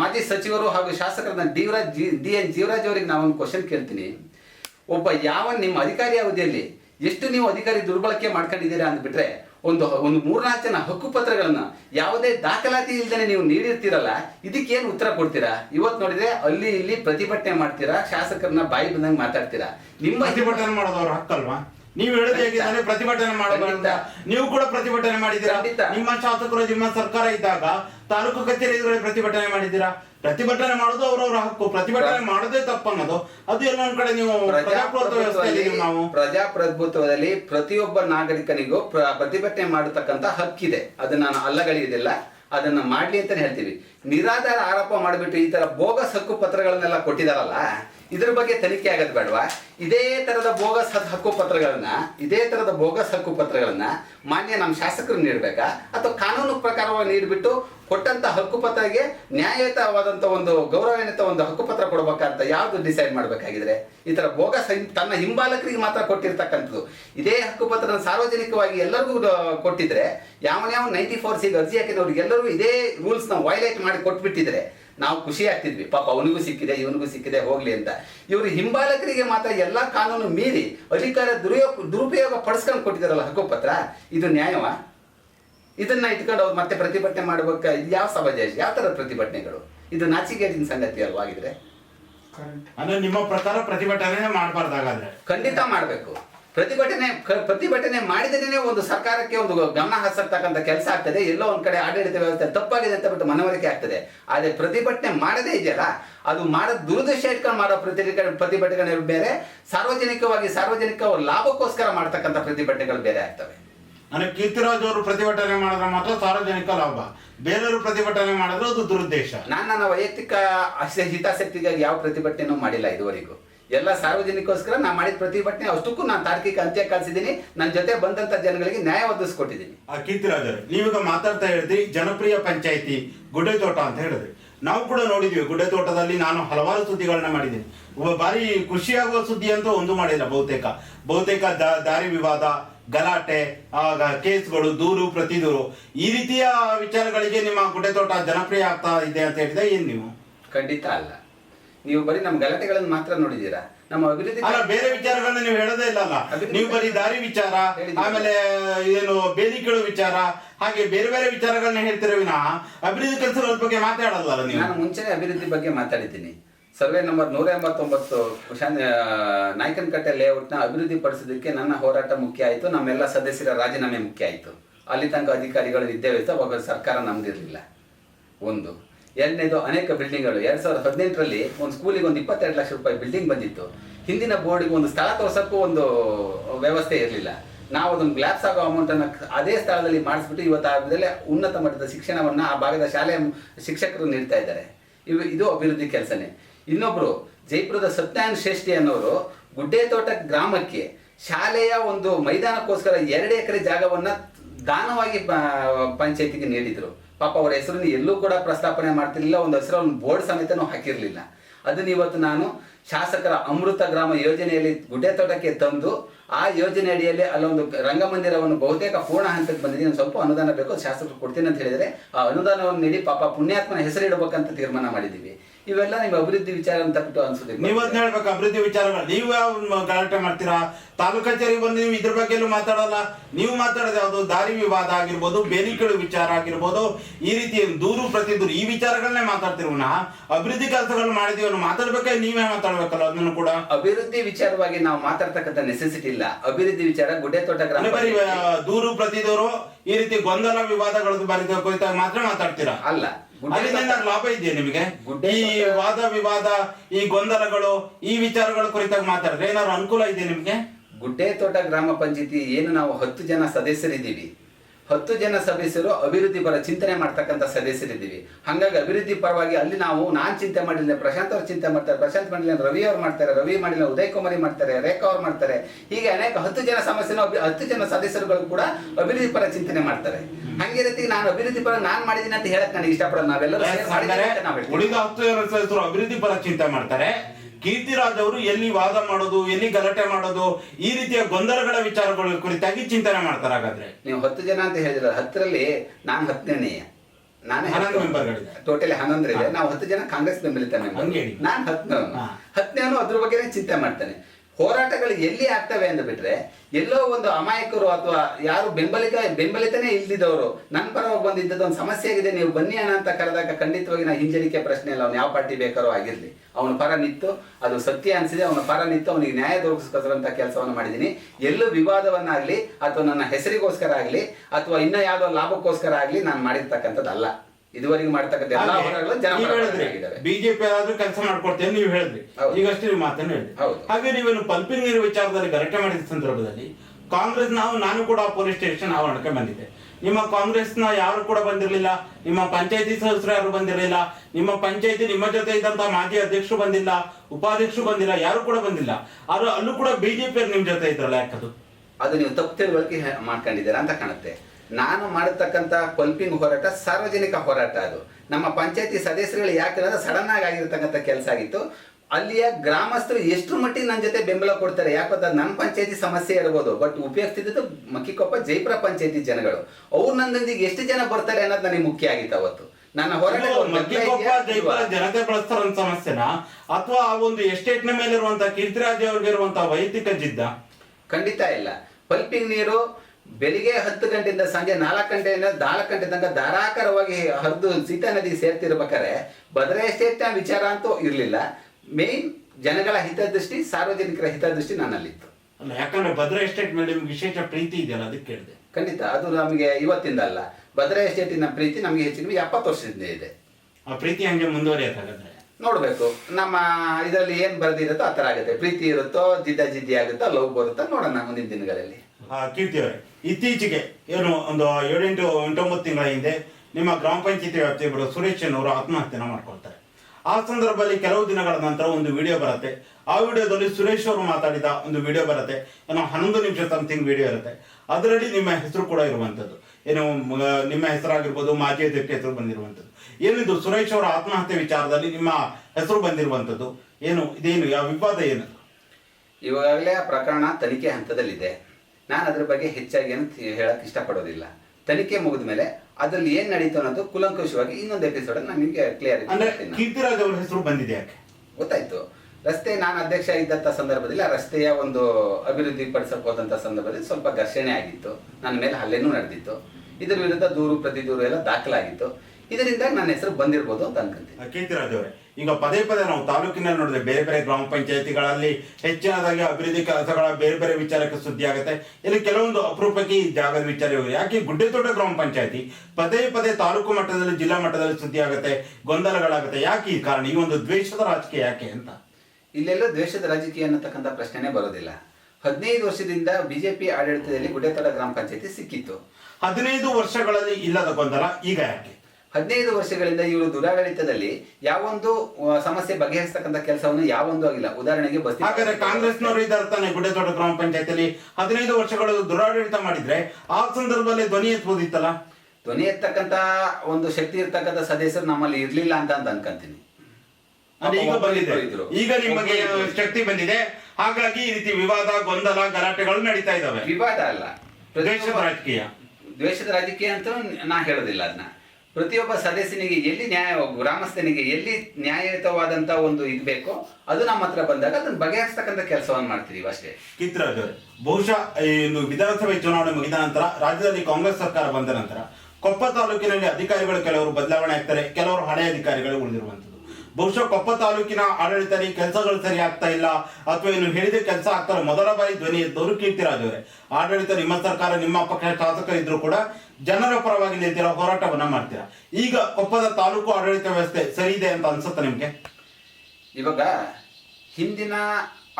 ಮಾಜಿ ಸಚಿವರು ಹಾಗೂ ಶಾಸಕರನ್ನ ಜೀವರಾಜ್ ಡಿ ಎನ್ ಜೀವರಾಜ್ ಅವರಿಗೆ ನಾವೊಂದು ಕ್ವಶನ್ ಕೇಳ್ತೀನಿ. ಒಬ್ಬ ಯಾವ ನಿಮ್ಮ ಅಧಿಕಾರಿ ಅವಧಿಯಲ್ಲಿ ಎಷ್ಟು ನೀವು ಅಧಿಕಾರಿ ದುರ್ಬಳಕೆ ಮಾಡ್ಕೊಂಡಿದ್ದೀರಾ ಅಂದ್ಬಿಟ್ರೆ ಒಂದು ಒಂದು ಮೂರ್ನಾಲ್ಕು ಜನ ಹಕ್ಕುಪತ್ರಗಳನ್ನ ಯಾವುದೇ ದಾಖಲಾತಿ ಇಲ್ದೇನೆ ನೀವು ನೀಡಿರ್ತೀರಲ್ಲ ಏನು ಉತ್ತರ ಕೊಡ್ತೀರಾ? ಇವತ್ತು ನೋಡಿದ್ರೆ ಅಲ್ಲಿ ಇಲ್ಲಿ ಪ್ರತಿಭಟನೆ ಮಾಡ್ತೀರಾ ಶಾಸಕರನ್ನ ಬಾಯಿ ಬಂದಂಗ್ ಮಾತಾಡ್ತೀರಾ? ನಿಮ್ಮ ಪ್ರತಿಭಟನೆ ಮಾಡೋದು ಅವ್ರ ಹಕ್ಕಲ್ವಾ ನೀವು ಹೇಳಿದ್ರೆ ಪ್ರತಿಭಟನೆ ಮಾಡೋದ್ರಿಂದ ನೀವು ಕೂಡ ಪ್ರತಿಭಟನೆ ಮಾಡಿದ್ದೀರಾ. ನಿಮ್ಮ ಶಾಸಕರು ನಿಮ್ಮ ಸರ್ಕಾರ ಇದ್ದಾಗ ತಾಲೂಕು ಕಚೇರಿ ಪ್ರತಿಭಟನೆ ಮಾಡಿದ್ದೀರಾ? ಪ್ರತಿಭಟನೆ ಮಾಡೋದು ಅವ್ರವ್ರ ಹಕ್ಕು. ಪ್ರತಿಭಟನೆ ಮಾಡೋದೇ ತಪ್ಪನ್ನೋದು. ಅದು ಎಲ್ಲ ಒಂದ್ ಕಡೆ ನೀವು ಪ್ರಜಾಪ್ರಭುತ್ವ ವ್ಯವಸ್ಥೆಯಲ್ಲಿ ನಾವು ಪ್ರಜಾಪ್ರಭುತ್ವದಲ್ಲಿ ಪ್ರತಿಯೊಬ್ಬ ನಾಗರಿಕನಿಗೂ ಪ್ರ- ಪ್ರತಿಭಟನೆ ಮಾಡತಕ್ಕಂತ ಹಕ್ಕಿದೆ. ಅದನ್ನ ನಾನು ಅಲ್ಲಗಳಿಯೋದಿಲ್ಲ ಅದನ್ನ ಮಾಡ್ಲಿ ಅಂತಾನೆ ಹೇಳ್ತೀವಿ. ನಿರಾಧಾರ ಆರೋಪ ಮಾಡಿಬಿಟ್ಟು ಈ ತರ ಬೋಗಸ್ ಹಕ್ಕು ಪತ್ರಗಳನ್ನೆಲ್ಲ ಕೊಟ್ಟಿದಾರಲ್ಲ ಇದ್ರ ಬಗ್ಗೆ ತನಿಖೆ ಆಗದ್ ಬೇಡವಾ? ಇದೇ ತರದ ಬೋಗಸ್ ಹಕ್ಕು ಪತ್ರಗಳನ್ನ ಇದೇ ತರದ ಬೋಗಸ್ ಹಕ್ಕು ಪತ್ರಗಳನ್ನ ಮಾನ್ಯ ನಮ್ಮ ಶಾಸಕರು ನೀಡ್ಬೇಕಾ? ಅಥವಾ ಕಾನೂನು ಪ್ರಕಾರವಾಗಿ ನೀಡಿಬಿಟ್ಟು ಕೊಟ್ಟಂತ ಹಕ್ಕುಪತ್ರಗೆ ನ್ಯಾಯಯುತವಾದಂತ ಒಂದು ಗೌರವಯುತ ಒಂದು ಹಕ್ಕುಪತ್ರ ಕೊಡಬೇಕಂತ ಯಾವ್ದು ಡಿಸೈಡ್ ಮಾಡಬೇಕಾಗಿದ್ರೆ? ಈ ತರ ಬೋಗಸ್ ತನ್ನ ಹಿಂಬಾಲಕರಿಗೆ ಮಾತ್ರ ಕೊಟ್ಟಿರ್ತಕ್ಕಂಥದ್ದು. ಇದೇ ಹಕ್ಕುಪತ್ರ ಸಾರ್ವಜನಿಕವಾಗಿ ಎಲ್ಲರಿಗೂ ಕೊಟ್ಟಿದ್ರೆ, ಯಾವ ಯಾವ ನೈಂಟಿ ಫೋರ್ ಸಿಗೆ ಅರ್ಜಿ ಹಾಕಿದವ್ರಿಗೆ ಎಲ್ಲರೂ ಇದೇ ರೂಲ್ಸ್ನ ವೈಲೇಟ್ ಮಾಡಿ ಕೊಟ್ಬಿಟ್ಟಿದ್ರೆ, ನಾವು ಖುಷಿ ಆಗ್ತಿದ್ವಿ. ಪಾಪ ಅವನಿಗೂ ಸಿಕ್ಕಿದೆ, ಇವನಿಗೂ ಸಿಕ್ಕಿದೆ, ಹೋಗ್ಲಿ ಅಂತ. ಇವರು ಹಿಂಬಾಲಕರಿಗೆ ಮಾತ್ರ ಎಲ್ಲಾ ಕಾನೂನು ಮೀರಿ ಅಧಿಕಾರ ದುರುಪಯೋಗ ದುರುಪಯೋಗ ಪಡಿಸ್ಕೊಂಡು ಕೊಟ್ಟಿದ್ದಾರಲ್ಲ ಹಕ್ಕುಪತ್ರ, ಇದು ನ್ಯಾಯವಾ? ಇದನ್ನ ಇಟ್ಕೊಂಡು ಅವ್ರು ಮತ್ತೆ ಪ್ರತಿಭಟನೆ ಮಾಡಬೇಕ ಇದು ಯಾವ ಸಮಾಜ ಯಾವ ತರ ಪ್ರತಿಭಟನೆಗಳು? ಇದು ನಾಚಿಕೆಗಿನ ಸಂಗತಿ ಅಲ್ವಾ ಆಗಿದ್ರೆ ಅಂದ್ರೆ ನಿಮ್ಮ ಪ್ರಕಾರ ಪ್ರತಿಭಟನೆ ಮಾಡಬಾರ್ದಾಗಾದ್ರೆ? ಖಂಡಿತ ಮಾಡಬೇಕು. ಪ್ರತಿಭಟನೆ ಪ್ರತಿಭಟನೆ ಮಾಡಿದ್ರೇನೆ ಒಂದು ಸರ್ಕಾರಕ್ಕೆ ಒಂದು ಗಮನ ಹರಿಸತಕ್ಕಂಥ ಕೆಲಸ ಆಗ್ತದೆ. ಎಲ್ಲೋ ಒಂದ್ ಕಡೆ ಆಡಳಿತ ವ್ಯವಸ್ಥೆ ತಪ್ಪಾಗಿದೆ ಅಂತ ಬಿಟ್ಟು ಮನವರಿಕೆ ಆಗ್ತದೆ. ಆದ್ರೆ ಪ್ರತಿಭಟನೆ ಮಾಡದೇ ಇದೆಯಲ್ಲ ಅದು ಮಾಡೋ ದುರುದ್ದೇಶ ಇಟ್ಕೊಂಡು ಮಾಡೋ ಪ್ರತಿಭಟನೆ ಪ್ರತಿಭಟನೆ ಬೇರೆ. ಸಾರ್ವಜನಿಕವಾಗಿ ಸಾರ್ವಜನಿಕ ಲಾಭಕ್ಕೋಸ್ಕರ ಮಾಡ್ತಕ್ಕಂಥ ಪ್ರತಿಭಟನೆಗಳು ಬೇರೆ ಆಗ್ತವೆ. ಅಂದ್ರೆ ಕೀರ್ತಿರಾಜ್ ಅವರು ಪ್ರತಿಭಟನೆ ಮಾಡಿದ್ರೆ ಮಾತ್ರ ಸಾರ್ವಜನಿಕ ಲಾಭ. ಬೇರೆಯವರು ಪ್ರತಿಭಟನೆ ಮಾಡಿದ್ರೆ ಅದು ದುರುದ್ದೇಶ. ನಾನು ನನ್ನ ವೈಯಕ್ತಿಕ ಹಿತಾಸಕ್ತಿಗಾಗಿ ಯಾವ ಪ್ರತಿಭಟನೆನೂ ಮಾಡಿಲ್ಲ ಇದುವರೆಗೂ. ಎಲ್ಲ ಸಾರ್ವಜನಿಕೋಸ್ಕರ ನಾನು ಮಾಡಿದ ಪ್ರತಿಭಟನೆ ಅಷ್ಟಕ್ಕೂ ನಾನು ತಾರ್ಕಿಕ ಅಂತ್ಯ ಕಳಿಸಿದ್ದೀನಿ ನನ್ನ ಜೊತೆ ಬಂದಂತ ಜನಗಳಿಗೆ ನ್ಯಾಯ ಒದಗಿಸ್ಕೊಟ್ಟಿದ್ದೀನಿ. ಆ ಕೀರ್ತಿರಾಜ್ ಅವರು ನೀವೀಗ ಮಾತಾಡ್ತಾ ಹೇಳಿದ್ರಿ ಜನಪ್ರಿಯ ಪಂಚಾಯಿತಿ ಗುಡ್ಡೆ ತೋಟ ಅಂತ ಹೇಳಿದ್ರಿ. ನಾವು ಕೂಡ ನೋಡಿದ್ವಿ ಗುಡ್ಡೆ ತೋಟದಲ್ಲಿ ನಾನು ಹಲವಾರು ಸುದ್ದಿಗಳನ್ನ ಮಾಡಿದ್ದೀನಿ. ಒಬ್ಬ ಬಾರಿ ಖುಷಿಯಾಗುವ ಸುದ್ದಿ ಅಂತೂ ಒಂದು ಮಾಡಿಲ್ಲ ಬಹುತೇಕ. ಬಹುತೇಕ ದ- ದಾರಿ ವಿವಾದ ಗಲಾಟೆ ಆಗ ಕೇಸ್ಗಳು ದೂರು ಪ್ರತಿ ದೂರು ಈ ರೀತಿಯ ವಿಚಾರಗಳಿಗೆ ನಿಮ್ಮ ಗುಡ್ಡೆ ತೋಟ ಜನಪ್ರಿಯ ಆಗ್ತಾ ಇದೆ ಅಂತ ಹೇಳಿದ್ರೆ ಏನ್ ನೀವು? ಖಂಡಿತ ಅಲ್ಲ. ನೀವು ಬರೀ ನಮ್ಮ ಗಲಾಟೆಗಳನ್ನು ಮಾತ್ರ ನೋಡಿದ್ದೀರಾ? ನಮ್ಮ ಅಭಿವೃದ್ಧಿ ಅಲ್ಲ ಬೇರೆ ವಿಚಾರಗಳನ್ನ ನೀವು ಹೇಳೋದೇ ಇಲ್ಲ ಅಲ್ಲ ನೀವು ಬರೀ ದಾರಿ ವಿಚಾರ. ಆಮೇಲೆ ಏನು ಬೇಲಿಕೆಳು ವಿಚಾರ ಹಾಗೆ ಬೇರೆ ಬೇರೆ ವಿಚಾರಗಳನ್ನ ಹೇಳ್ತೀರ ವಿನಃ ಅಭಿವೃದ್ಧಿ ಕೆಲಸಗಳ ಬಗ್ಗೆ ಮಾತಾಡಲ್ಲ ನೀವು. ನಾನು ಮುಂಚೆನೆ ಅಭಿವೃದ್ಧಿ ಬಗ್ಗೆ ಮಾತಾಡಿದ್ದೀನಿ. ಸರ್ವೆ ನಂಬರ್ ನೂರ ಎಂಬತ್ತೊಂಬತ್ತು ಶಾನ್- ಆ, ನಾಯಕನಕಟ್ಟೆ ಲೇಔಟ್ನ ಅಭಿವೃದ್ಧಿ ಪಡಿಸೋದಕ್ಕೆ ನನ್ನ ಹೋರಾಟ ಮುಖ್ಯ ಆಯಿತು ನಮ್ಮೆಲ್ಲ ಸದಸ್ಯರ ರಾಜೀನಾಮೆ ಮುಖ್ಯ ಆಯಿತು. ಅಲ್ಲಿ ತನಕ ಅಧಿಕಾರಿಗಳು ಇದ್ದೇವೆ ಒಬ್ಬ ಸರ್ಕಾರ ನಮ್ದಿರಲಿಲ್ಲ. ಒಂದು. ಎರಡನೇದು ಅನೇಕ ಬಿಲ್ಡಿಂಗ್ಗಳು. ಎರಡು ಸಾವಿರದ ಹದಿನೆಂಟರಲ್ಲಿ ಒಂದು ಸ್ಕೂಲಿಗೆ ಒಂದು ಇಪ್ಪತ್ತೆರಡು ಲಕ್ಷ ರೂಪಾಯಿ ಬಿಲ್ಡಿಂಗ್ ಬಂದಿತ್ತು. ಹಿಂದಿನ ಬೋರ್ಡಿಗೆ ಒಂದು ಸ್ಥಳ ತೋರ್ಸೋಕ್ಕೂ ಒಂದು ವ್ಯವಸ್ಥೆ ಇರಲಿಲ್ಲ. ನಾವು ಅದೊಂದು ಗ್ಲಾಪ್ಸ್ ಆಗೋ ಅಮೌಂಟನ್ನು ಅದೇ ಸ್ಥಳದಲ್ಲಿ ಮಾಡಿಸ್ಬಿಟ್ಟು ಇವತ್ತು ಉನ್ನತ ಮಟ್ಟದ ಶಿಕ್ಷಣವನ್ನು ಆ ಭಾಗದ ಶಾಲೆಯ ಶಿಕ್ಷಕರು ನೀಡ್ತಾ ಇದ್ದಾರೆ. ಇವು ಇದು ಅಭಿವೃದ್ಧಿ ಕೆಲಸನೇ. ಇನ್ನೊಬ್ರು ಜೈಪುರದ ಸತ್ಯನಾರಾಯಣ ಶ್ರೇಷ್ಠಿ ಅನ್ನೋರು ಗುಡ್ಡೇತೋಟ ಗ್ರಾಮಕ್ಕೆ ಶಾಲೆಯ ಒಂದು ಮೈದಾನಕ್ಕೋಸ್ಕರ ಎರಡು ಎಕರೆ ಜಾಗವನ್ನ ದಾನವಾಗಿ ಪಂಚಾಯತಿಗೆ ನೀಡಿದ್ರು. ಪಾಪ ಅವರ ಹೆಸರನ್ನು ಎಲ್ಲೂ ಕೂಡ ಪ್ರಸ್ತಾಪನೆ ಮಾಡ್ತಿರ್ಲಿಲ್ಲ, ಒಂದು ಹೆಸರು ಬೋರ್ಡ್ ಸಮೇತನೂ ಹಾಕಿರಲಿಲ್ಲ. ಅದನ್ನ ಇವತ್ತು ನಾನು ಶಾಸಕರ ಅಮೃತ ಗ್ರಾಮ ಯೋಜನೆಯಲ್ಲಿ ಗುಡ್ಡೆತೋಟಕ್ಕೆ ತಂದು, ಆ ಯೋಜನೆ ಅಡಿಯಲ್ಲಿ ಅಲ್ಲೊಂದು ರಂಗಮಂದಿರವನ್ನು ಬಹುತೇಕ ಪೂರ್ಣ ಹಂತಕ್ಕೆ ಬಂದಿದೆ. ಒಂದು ಸ್ವಲ್ಪ ಅನುದಾನ ಬೇಕು ಶಾಸಕರು ಕೊಡ್ತೀನಿ ಅಂತ ಹೇಳಿದರೆ ಆ ಅನುದಾನವನ್ನು ನೀಡಿ ಪಾಪ ಪುಣ್ಯಾತ್ಮನ ಹೆಸರಿಡಬೇಕಂತ ತೀರ್ಮಾನ ಮಾಡಿದ್ದೀವಿ. ಇವೆಲ್ಲ ನಿಮ್ಮ ಅಭಿವೃದ್ಧಿ ವಿಚಾರ ಅಂತ ಬಿಟ್ಟು ಅನ್ಸುತ್ತೆ. ನೀವು ಅದ್ ಹೇಳ್ಬೇಕು ಅಭಿವೃದ್ಧಿ ವಿಚಾರಗಳು. ನೀವು ಯಾವ ಗಲಾಟೆ ಮಾಡ್ತೀರಾ? ತಾಲೂಕು ಕಚೇರಿಗೆ ಬಂದು ನೀವು ಇದ್ರ ಬಗ್ಗೆ ಎಲ್ಲೂ ಮಾತಾಡಲ್ಲ. ನೀವು ಮಾತಾಡೋದು ಯಾವುದು ದಾರಿ ವಿವಾದ ಆಗಿರ್ಬೋದು ಬೇಲಿಕೆಳು ವಿಚಾರ ಆಗಿರ್ಬೋದು ಈ ರೀತಿ ದೂರು ಪ್ರತಿ ದೂರು ಈ ವಿಚಾರಗಳನ್ನೇ ಮಾತಾಡ್ತಿರುವ ಅಭಿವೃದ್ಧಿ ಕೆಲಸಗಳು ಮಾಡಿದೀವಿ ಅನ್ನೋ ಮಾತಾಡ್ಬೇಕಾದ್ರೆ ನೀವೇ ಮಾತಾಡ್ಬೇಕಲ್ಲ ಅದನ್ನು ಕೂಡ. ಅಭಿವೃದ್ಧಿ ವಿಚಾರವಾಗಿ ನಾವು ಮಾತಾಡ್ತಕ್ಕಂಥ ನೆಸೆಸಿಟಿ ಇಲ್ಲ. ಅಭಿವೃದ್ಧಿ ವಿಚಾರ ಗುಡ್ಡೆ ತೋಟ ಬರೀ ದೂರು ಪ್ರತಿ ದೂರು ಈ ರೀತಿ ಗೊಂದಲ ವಿವಾದಗಳ ಬಾರಿ ಕುರಿತಾಗಿ ಮಾತ್ರ ಮಾತಾಡ್ತೀರಾ? ಅಲ್ಲ. ಲಾಭ ಇದೆಯಾ ನಿಮಗೆ? ಈ ವಾದ ವಿವಾದ ಈ ಗೊಂದಲಗಳು ಈ ವಿಚಾರಗಳ ಕುರಿತಾಗಿ ಮಾತಾಡಿದ್ರೆ ಏನಾದ್ರು ಅನುಕೂಲ ಇದೆಯಾ ಗುಡ್ಡೆ ತೋಟ ಗ್ರಾಮ ಪಂಚಾಯತಿ ಏನು ನಾವು ಹತ್ತು ಜನ ಸದಸ್ಯರಿದ್ದೀವಿ. ಹತ್ತು ಜನ ಸದಸ್ಯರು ಅಭಿವೃದ್ಧಿ ಪರ ಚಿಂತನೆ ಮಾಡ್ತಕ್ಕಂಥ ಸದಸ್ಯರಿದ್ದೀವಿ. ಹಾಗಾಗಿ ಅಭಿವೃದ್ಧಿ ಪರವಾಗಿ ಅಲ್ಲಿ ನಾವು ನಾನ್ ಚಿಂತೆ ಮಾಡಿಲ್ಲ ಪ್ರಶಾಂತ್ ಅವರು ಚಿಂತೆ ಮಾಡ್ತಾರೆ ಪ್ರಶಾಂತ್ ಮಾಡಿಲ್ಲ ರವಿ ಅವ್ರು ಮಾಡ್ತಾರೆ ರವಿ ಮಾಡಿಲ್ಲ ಉದಯ್ ಕುಮಾರಿ ಮಾಡ್ತಾರೆ ರೇಖಾ ಅವ್ರು ಮಾಡ್ತಾರೆ. ಹೀಗೆ ಅನೇಕ ಹತ್ತು ಜನ ಸಮಸ್ಯೆನ ಹತ್ತು ಜನ ಸದಸ್ಯರುಗಳು ಕೂಡ ಅಭಿವೃದ್ಧಿ ಪರ ಚಿಂತನೆ ಮಾಡ್ತಾರೆ. ಹಂಗೆ ರೀತಿ ನಾನು ಅಭಿವೃದ್ಧಿ ಪರ ನಾನ್ ಮಾಡಿದ್ದೀನಿ ಅಂತ ಹೇಳಕ್ ನನಗೆ ಇಷ್ಟಪಡೋದು ನಾವೆಲ್ಲರೂ ಉಳಿದ ಹತ್ತು ಜನ ಸದಸ್ಯರು ಅಭಿವೃದ್ಧಿ ಪರ ಚಿಂತೆ ಮಾಡ್ತಾರೆ. ಕೀರ್ತಿರಾಜ್ ಅವರು ಎಲ್ಲಿ ವಾದ ಮಾಡೋದು ಎಲ್ಲಿ ಗಲಾಟೆ ಮಾಡೋದು ಈ ರೀತಿಯ ಗೊಂದಲಗಳ ವಿಚಾರಗಳ ಕುರಿತಾಗಿ ಚಿಂತನೆ ಮಾಡ್ತಾರೆ ಹಾಗಾದ್ರೆ. ನೀವು ಹತ್ತು ಜನ ಅಂತ ಹೇಳಿದ್ರೆ ಹತ್ತರಲ್ಲಿ ನಾನು ಹತ್ತನೇ ನಾನೇ. ಟೋಟಲಿ ಹನ್ನೊಂದರ ಇದೆ ನಾವು ಹತ್ತು ಜನ ಕಾಂಗ್ರೆಸ್ ಬೆಂಬಲಿತ. ನಾನು ಹತ್ತನೇ ಹತ್ತನೇ ಅದ್ರ ಬಗ್ಗೆನೇ ಚಿಂತೆ ಮಾಡ್ತಾನೆ. ಹೋರಾಟಗಳು ಎಲ್ಲಿ ಆಗ್ತವೆ ಅಂತ ಬಿಟ್ರೆ ಎಲ್ಲೋ ಒಂದು ಅಮಾಯಕರು ಅಥವಾ ಯಾರು ಬೆಂಬಲಿತ ಬೆಂಬಲಿತನೇ ಇಲ್ದಿದ್ದವರು ನನ್ನ ಪರವಾಗಿ ಬಂದಿದ್ದದ್ದು ಒಂದು ಸಮಸ್ಯೆ ಆಗಿದೆ, ನೀವು ಬನ್ನಿ ಅಣ್ಣ ಅಂತ ಕರೆದಾಗ ಖಂಡಿತವಾಗಿ ನಾ ಹಿಂಜರಿಕೆ ಪ್ರಶ್ನೆ ಇಲ್ಲ, ಅವ್ನು ಯಾವ ಪಾರ್ಟಿ ಬೇಕಾರೋ ಆಗಿರ್ಲಿ. ಅವನ ಪರ ನಿಂತು, ಅದು ಸತ್ಯ ಅನಿಸಿದೆ, ಅವನ ಪರ ನಿಂತು ಅವನಿಗೆ ನ್ಯಾಯ ದೊರಕಿಸ್ಕೊಂತ ಕೆಲಸವನ್ನು ಮಾಡಿದ್ದೀನಿ. ಎಲ್ಲೂ ವಿವಾದವನ್ನಾಗಲಿ, ಅಥವಾ ನನ್ನ ಹೆಸರಿಗೋಸ್ಕರ ಆಗಲಿ, ಅಥವಾ ಇನ್ನೂ ಯಾವುದೋ ಲಾಭಕ್ಕೋಸ್ಕರ ಆಗಲಿ, ನಾನು ಮಾಡಿರ್ತಕ್ಕಂಥದ್ದು ಅಲ್ಲ ಇದುವರೆಗೂ ಮಾಡ್ತಕ್ಕಂಥ ಎಲ್ಲ ಹೋರಾಟಗಳು ಬಿಜೆಪಿ ಆದ್ರೂ ಕೆಲಸ ಮಾಡ್ಕೊಡ್ತೇವೆ ನೀವು ಹೇಳಿದ್ರಿ ಈಗಷ್ಟೇ ನೀವು ಮಾತನ್ನು ಹೇಳಿದ್ರಿ. ಹಾಗೆ ನೀವೇನು ಪಂಪಿಂಗ್ ನೀರು ವಿಚಾರದಲ್ಲಿ ಗಲಾಟೆ ಮಾಡಿದ ಸಂದರ್ಭದಲ್ಲಿ ಕಾಂಗ್ರೆಸ್ ನಾವು ನಾನು ಕೂಡ ಪೊಲೀಸ್ ಸ್ಟೇಷನ್ ಆವರಣಕ್ಕೆ ಬಂದಿದ್ದೆ. ನಿಮ್ಮ ಕಾಂಗ್ರೆಸ್ನ ಯಾರು ಕೂಡ ಬಂದಿರಲಿಲ್ಲ. ನಿಮ್ಮ ಪಂಚಾಯತಿ ಸದಸ್ಯರು ಯಾರು ಬಂದಿರಲಿಲ್ಲ. ನಿಮ್ಮ ಪಂಚಾಯತಿ ನಿಮ್ಮ ಜೊತೆ ಇದ್ದಂತ ಮಾಜಿ ಅಧ್ಯಕ್ಷರು ಬಂದಿಲ್ಲ. ಉಪಾಧ್ಯಕ್ಷರು ಬಂದಿಲ್ಲ. ಯಾರು ಕೂಡ ಬಂದಿಲ್ಲ. ಆದ್ರೆ ಅಲ್ಲೂ ಕೂಡ ಬಿಜೆಪಿ ನಿಮ್ ಜೊತೆ ಇದ್ರಲ್ಲ ಯಾಕದು? ಅದು ನೀವು ತಪ್ಪು ತಿಳುವಳಿಕೆ ಮಾಡ್ಕೊಂಡಿದ್ದೀರಾ ಅಂತ ಕಾಣುತ್ತೆ. ನಾನು ಮಾಡತಕ್ಕಂಥ ಪಂಪಿಂಗ್ ಹೋರಾಟ ಸಾರ್ವಜನಿಕ ಹೋರಾಟ ಅದು. ನಮ್ಮ ಪಂಚಾಯತಿ ಸದಸ್ಯರುಗಳು ಯಾಕಂದ್ರೆ ಸಡನ್ ಆಗಿ ಆಗಿರ್ತಕ್ಕಂಥ ಕೆಲಸ ಆಗಿತ್ತು. ಅಲ್ಲಿಯ ಗ್ರಾಮಸ್ಥರು ಎಷ್ಟು ಮಟ್ಟಿಗೆ ನನ್ನ ಜೊತೆ ಬೆಂಬಲ ಕೊಡ್ತಾರೆ? ಯಾಕಂದ್ರೆ ನನ್ನ ಪಂಚಾಯತಿ ಸಮಸ್ಯೆ ಇರ್ಬೋದು ಬಟ್ ಉಪಯೋಗಿಸ್ತಿದ್ದು ಮಕ್ಕಿಕೊಪ್ಪ ಜೈಪುರ ಪಂಚಾಯತಿ ಜನಗಳು. ಅವ್ರು ನನ್ನೊಂದಿಗೆ ಎಷ್ಟು ಜನ ಬರ್ತಾರೆ ಅನ್ನೋದು ನನಗೆ ಮುಖ್ಯ ಆಗಿತ್ತು ಅವತ್ತು. ನನ್ನ ಜನತೆ ಬಳಸ್ತಾರ ಸಮಸ್ಯೆನ? ಅಥವಾ ಆ ಒಂದು ಎಸ್ಟೇಟ್ನ ಮೇಲೆ ಇರುವಂತಹ ಕೀರ್ತಿರಾಜ್ ಅವ್ರಿಗೆ ಇರುವಂತಹ ವೈಯಕ್ತಿಕ ಜಿದ್ದ? ಖಂಡಿತ ಇಲ್ಲ. ಪಲ್ಪಿಂಗ್ ನೀರು ಬೆಳಿಗ್ಗೆ ಹತ್ತು ಗಂಟೆಯಿಂದ ಸಂಜೆ ನಾಲ್ಕು ಗಂಟೆಯಿಂದ ನಾಲ್ಕು ಗಂಟೆ ತನಕ ಧಾರಾಕಾರವಾಗಿ ಹರಿದು ಸೀತಾ ನದಿಗೆ ಸೇರ್ತಿರ್ಬೇಕಾದ್ರೆ ಭದ್ರಾ ಎಸ್ಟೇಟ್ನ ವಿಚಾರ ಅಂತೂ ಇರಲಿಲ್ಲ. ಮೇನ್ ಜನಗಳ ಹಿತದೃಷ್ಟಿ ಸಾರ್ವಜನಿಕರ ಹಿತದೃಷ್ಟಿ ನನ್ನಲ್ಲಿತ್ತು. ಅಲ್ಲ ಯಾಕಂದ್ರೆ ಭದ್ರ ಎಸ್ಟೇಟ್ ಮೇಲೆ ನಿಮ್ಗೆ ವಿಶೇಷ ಪ್ರೀತಿ ಇದೆಯಲ್ಲ ಅದಕ್ಕೆ ಕೇಳಿದೆ. ಖಂಡಿತ ಅದು ನಮಗೆ ಇವತ್ತಿಂದ ಅಲ್ಲ ಭದ್ರ ಎಸ್ಟೇಟಿನ ಪ್ರೀತಿ ನಮಗೆ ಹೆಚ್ಚಿನ ಎಪ್ಪತ್ತು ವರ್ಷದಿಂದ ಇದೆ. ಆ ಪ್ರೀತಿ ಹಂಗೆ ಮುಂದುವರಿಯಕ್ಕಾಗತ್ತೆ ನೋಡಬೇಕು ನಮ್ಮ ಇದರಲ್ಲಿ ಏನು ಬರೆದಿರುತ್ತೋ ಆ ಥರ ಆಗುತ್ತೆ. ಪ್ರೀತಿ ಇರುತ್ತೋ ಜಿದ್ದ ಜಿದ್ದಿ ಆಗುತ್ತೋ ಲವ್ ಬರುತ್ತೋ ನೋಡೋಣ ಮುಂದಿನ ದಿನಗಳಲ್ಲಿ. ಕೀರ್ತಿ ಅವರೇ ಇತ್ತೀಚೆಗೆ ಏನು ಒಂದು ಏಳೆಂಟು, ಎಂಟೊಂಬತ್ತು ತಿಂಗಳ ಹಿಂದೆ ನಿಮ್ಮ ಗ್ರಾಮ ಪಂಚಾಯತಿ ವ್ಯಾಪ್ತಿಯವರು ಸುರೇಶ್ ಅವರು ಆತ್ಮಹತ್ಯೆನ ಮಾಡ್ಕೊಳ್ತಾರೆ. ಆ ಸಂದರ್ಭದಲ್ಲಿ ಕೆಲವು ದಿನಗಳ ನಂತರ ಒಂದು ವಿಡಿಯೋ ಬರುತ್ತೆ. ಆ ವಿಡಿಯೋದಲ್ಲಿ ಸುರೇಶ್ ಅವರು ಮಾತಾಡಿದ ಒಂದು ವಿಡಿಯೋ ಬರುತ್ತೆ. ಏನೋ ಹನ್ನೊಂದು ನಿಮಿಷ ಸಮಥಿಂಗ್ ವಿಡಿಯೋ ಇರುತ್ತೆ. ಅದರಲ್ಲಿ ನಿಮ್ಮ ಹೆಸರು ಕೂಡ ಇರುವಂಥದ್ದು. ಏನು ನಿಮ್ಮ ಹೆಸರಾಗಿರ್ಬೋದು, ಮಾಜಿ ಅಧ್ಯಕ್ಷ ಹೆಸರು ಬಂದಿರುವಂಥದ್ದು. ಏನಿದು, ಸುರೇಶ್ ಅವರ ಆತ್ಮಹತ್ಯೆ ವಿಚಾರದಲ್ಲಿ ನಿಮ್ಮ ಹೆಸರು ಬಂದಿರುವಂಥದ್ದು? ಏನು, ಇದೇನು, ಯಾವ ವಿವಾದ ಏನು ಇವಾಗಲೇ ಆ ಪ್ರಕರಣ ತನಿಖೆ ಹಂತದಲ್ಲಿದೆ. ನಾನು ಅದ್ರ ಬಗ್ಗೆ ಹೆಚ್ಚಾಗಿ ಏನು ತಿ- ಹೇಳಕ್ ಇಷ್ಟಪಡೋದಿಲ್ಲ. ತನಿಖೆ ಮುಗಿದ ಮೇಲೆ ಅದ್ರಲ್ಲಿ ಏನ್ ನಡೀತು ಅನ್ನೋದು ಕುಲಂಕುಷವಾಗಿ ಇನ್ನೊಂದು ಎಪಿಸೋಡ್ ನಾನು ನಿಮಗೆ ಕ್ಲಿಯರ್ ಅಂದ್ರೆ ಕೀರ್ತಿರಾಜ್ ಅವರ ಹೆಸರು ಬಂದಿದೆ ಯಾಕೆ? ಗೊತ್ತಾಯ್ತು. ರಸ್ತೆ ನಾನು ಅಧ್ಯಕ್ಷ ಇದ್ದಂಥ ಸಂದರ್ಭದಲ್ಲಿ ಆ ರಸ್ತೆಯ ಒಂದು ಅಭಿವೃದ್ಧಿ ಪಡಿಸಕ್ ಹೋದಂತ ಸಂದರ್ಭದಲ್ಲಿ ಸ್ವಲ್ಪ ಘರ್ಷಣೆ ಆಗಿತ್ತು. ನನ್ನ ಮೇಲೆ ಹಲ್ಲೆನೂ ನಡೆದಿತ್ತು. ಇದ್ರ ವಿರುದ್ಧ ದೂರು ಪ್ರತಿ ದೂರು ಎಲ್ಲ ದಾಖಲಾಗಿತ್ತು. ಇದರಿಂದ ನನ್ನ ಹೆಸರು ಬಂದಿರ್ಬೋದು ಅಂತ ಅನ್ಕೊಂತೀನಿ. ಕೀರ್ತಿರಾಜ್ ಅವರೇ ಈಗ ಪದೇ ಪದೇ ನಾವು ತಾಲೂಕಿನಲ್ಲಿ ನೋಡಿದ್ರೆ ಬೇರೆ ಬೇರೆ ಗ್ರಾಮ ಪಂಚಾಯತಿಗಳಲ್ಲಿ ಹೆಚ್ಚಿನದಾಗಿ ಅಭಿವೃದ್ಧಿ ಕೆಲಸಗಳ ಬೇರೆ ಬೇರೆ ವಿಚಾರಕ್ಕೆ ಸುದ್ದಿ ಆಗುತ್ತೆ. ಇಲ್ಲಿ ಕೆಲವೊಂದು ಅಪರೂಪಕ್ಕೆ ಈ ಜಾಗದ ವಿಚಾರ ಯಾಕೆ ಗುಡ್ಡೆತೋಟ ಗ್ರಾಮ ಪಂಚಾಯತಿ ಪದೇ ಪದೇ ತಾಲೂಕು ಮಟ್ಟದಲ್ಲಿ ಜಿಲ್ಲಾ ಮಟ್ಟದಲ್ಲಿ ಸುದ್ದಿ ಆಗುತ್ತೆ ಗೊಂದಲಗಳಾಗುತ್ತೆ. ಯಾಕೆ ಈ ಕಾರಣ? ಈ ಒಂದು ದ್ವೇಷದ ರಾಜಕೀಯ ಯಾಕೆ ಅಂತ? ಇಲ್ಲೆಲ್ಲ ದ್ವೇಷದ ರಾಜಕೀಯ ಅನ್ನತಕ್ಕಂಥ ಪ್ರಶ್ನೆನೇ ಬರೋದಿಲ್ಲ. ಹದಿನೈದು ವರ್ಷದಿಂದ ಬಿಜೆಪಿ ಆಡಳಿತದಲ್ಲಿ ಗುಡ್ಡೆತೋಟ ಗ್ರಾಮ ಪಂಚಾಯತಿ ಸಿಕ್ಕಿತ್ತು. ಹದಿನೈದು ವರ್ಷಗಳಲ್ಲಿ ಇಲ್ಲದ ಗೊಂದಲ ಈಗ ಯಾಕೆ? ಹದಿನೈದು ವರ್ಷಗಳಿಂದ ಇವರು ದುರಾಡಳಿತದಲ್ಲಿ ಯಾವೊಂದು ಸಮಸ್ಯೆ ಬಗೆಹರಿಸತಕ್ಕಂಥ ಕೆಲಸವನ್ನು ಯಾವೊಂದು ಆಗಿಲ್ಲ. ಉದಾಹರಣೆಗೆ ಬಸ್ ಹಾಗಾದ್ರೆ ಕಾಂಗ್ರೆಸ್ನವರು ಇದ್ದಾರೆ ತಾನೆ ಗುಡ್ಡೆತೋಟ ಗ್ರಾಮ ಪಂಚಾಯತಿಯಲ್ಲಿ ಹದಿನೈದು ವರ್ಷಗಳು ದುರಾಡಳಿತ ಮಾಡಿದ್ರೆ ಆ ಸಂದರ್ಭದಲ್ಲಿ ಧ್ವನಿ ಎತ್ಬೋದಿತ್ತಲ್ಲ? ಧ್ವನಿ ಎತ್ತಕ್ಕಂತ ಒಂದು ಶಕ್ತಿ ಇರ್ತಕ್ಕಂಥ ಸದಸ್ಯರು ನಮ್ಮಲ್ಲಿ ಇರ್ಲಿಲ್ಲ ಅಂತ ಅಂತ ಅನ್ಕಂತೀನಿ. ಈಗ ಬಂದಿದೆ. ಈಗ ನಿಮಗೆ ಶಕ್ತಿ ಬಂದಿದೆ. ಹಾಗಾಗಿ ಈ ರೀತಿ ವಿವಾದ ಗೊಂದಲ ಗಲಾಟೆಗಳು ನಡೀತಾ ಇದಾವೆ. ವಿವಾದ ಅಲ್ಲ. ದ್ವೇಷದ ರಾಜಕೀಯ. ದ್ವೇಷದ ರಾಜಕೀಯ ಅಂತ ನಾ ಹೇಳೋದಿಲ್ಲ ಅದನ್ನ ಪ್ರತಿಯೊಬ್ಬ ಸದಸ್ಯನಿಗೆ ಎಲ್ಲಿ ನ್ಯಾಯ, ಗ್ರಾಮಸ್ಥನಿಗೆ ಎಲ್ಲಿ ನ್ಯಾಯಯುತವಾದಂತ ಒಂದು ಇದು ಬೇಕೋ ಅದು ನಮ್ಮ ಹತ್ರ ಬಂದಾಗ ಅದನ್ನ ಬಗೆಹರಿಸತಕ್ಕಂಥ ಕೆಲಸವನ್ನು ಮಾಡ್ತೀವಿ ಅಷ್ಟೇ. ಕಿತ್ತರಾಜ್ ಬಹುಶಃ ಇನ್ನು ವಿಧಾನಸಭೆ ಚುನಾವಣೆ ಮುಗಿದ ನಂತರ ರಾಜ್ಯದಲ್ಲಿ ಕಾಂಗ್ರೆಸ್ ಸರ್ಕಾರ ಬಂದ ನಂತರ ಕೊಪ್ಪ ತಾಲೂಕಿನಲ್ಲಿ ಅಧಿಕಾರಿಗಳು ಕೆಲವರು ಬದಲಾವಣೆ ಆಗ್ತಾರೆ, ಕೆಲವರು ಹಳೆ ಅಧಿಕಾರಿಗಳು ಉಳಿದಿರುವಂತದ್ದು ಬಹುಶಃ ಕೊಪ್ಪ ತಾಲೂಕಿನ ಆಡಳಿತದಲ್ಲಿ ಕೆಲಸಗಳು ಸರಿ ಆಗ್ತಾ ಇಲ್ಲ ಅಥವಾ ಇನ್ನು ಹೇಳಿದ ಕೆಲಸ ಆಗ್ತಾರೆ ಮೊದಲ ಬಾರಿ ಧ್ವನಿ ಎದ್ದವರು ಕೀರ್ತಿರಾಜ್ ಆಡಳಿತ ನಿಮ್ಮ ಸರ್ಕಾರ, ನಿಮ್ಮ ಪಕ್ಷ ಶಾಸಕರಿದ್ರು ಕೂಡ ಜನರ ಪರವಾಗಿ ನಿಂತಿರೋ ಹೋರಾಟವನ್ನ ಮಾಡ್ತೀರಾ? ಈಗ ಕೊಪ್ಪದ ತಾಲೂಕು ಆಡಳಿತ ವ್ಯವಸ್ಥೆ ಸರಿ ಇದೆ ಅಂತ ಅನ್ಸುತ್ತೆ ನಿಮ್ಗೆ? ಇವಾಗ ಹಿಂದಿನ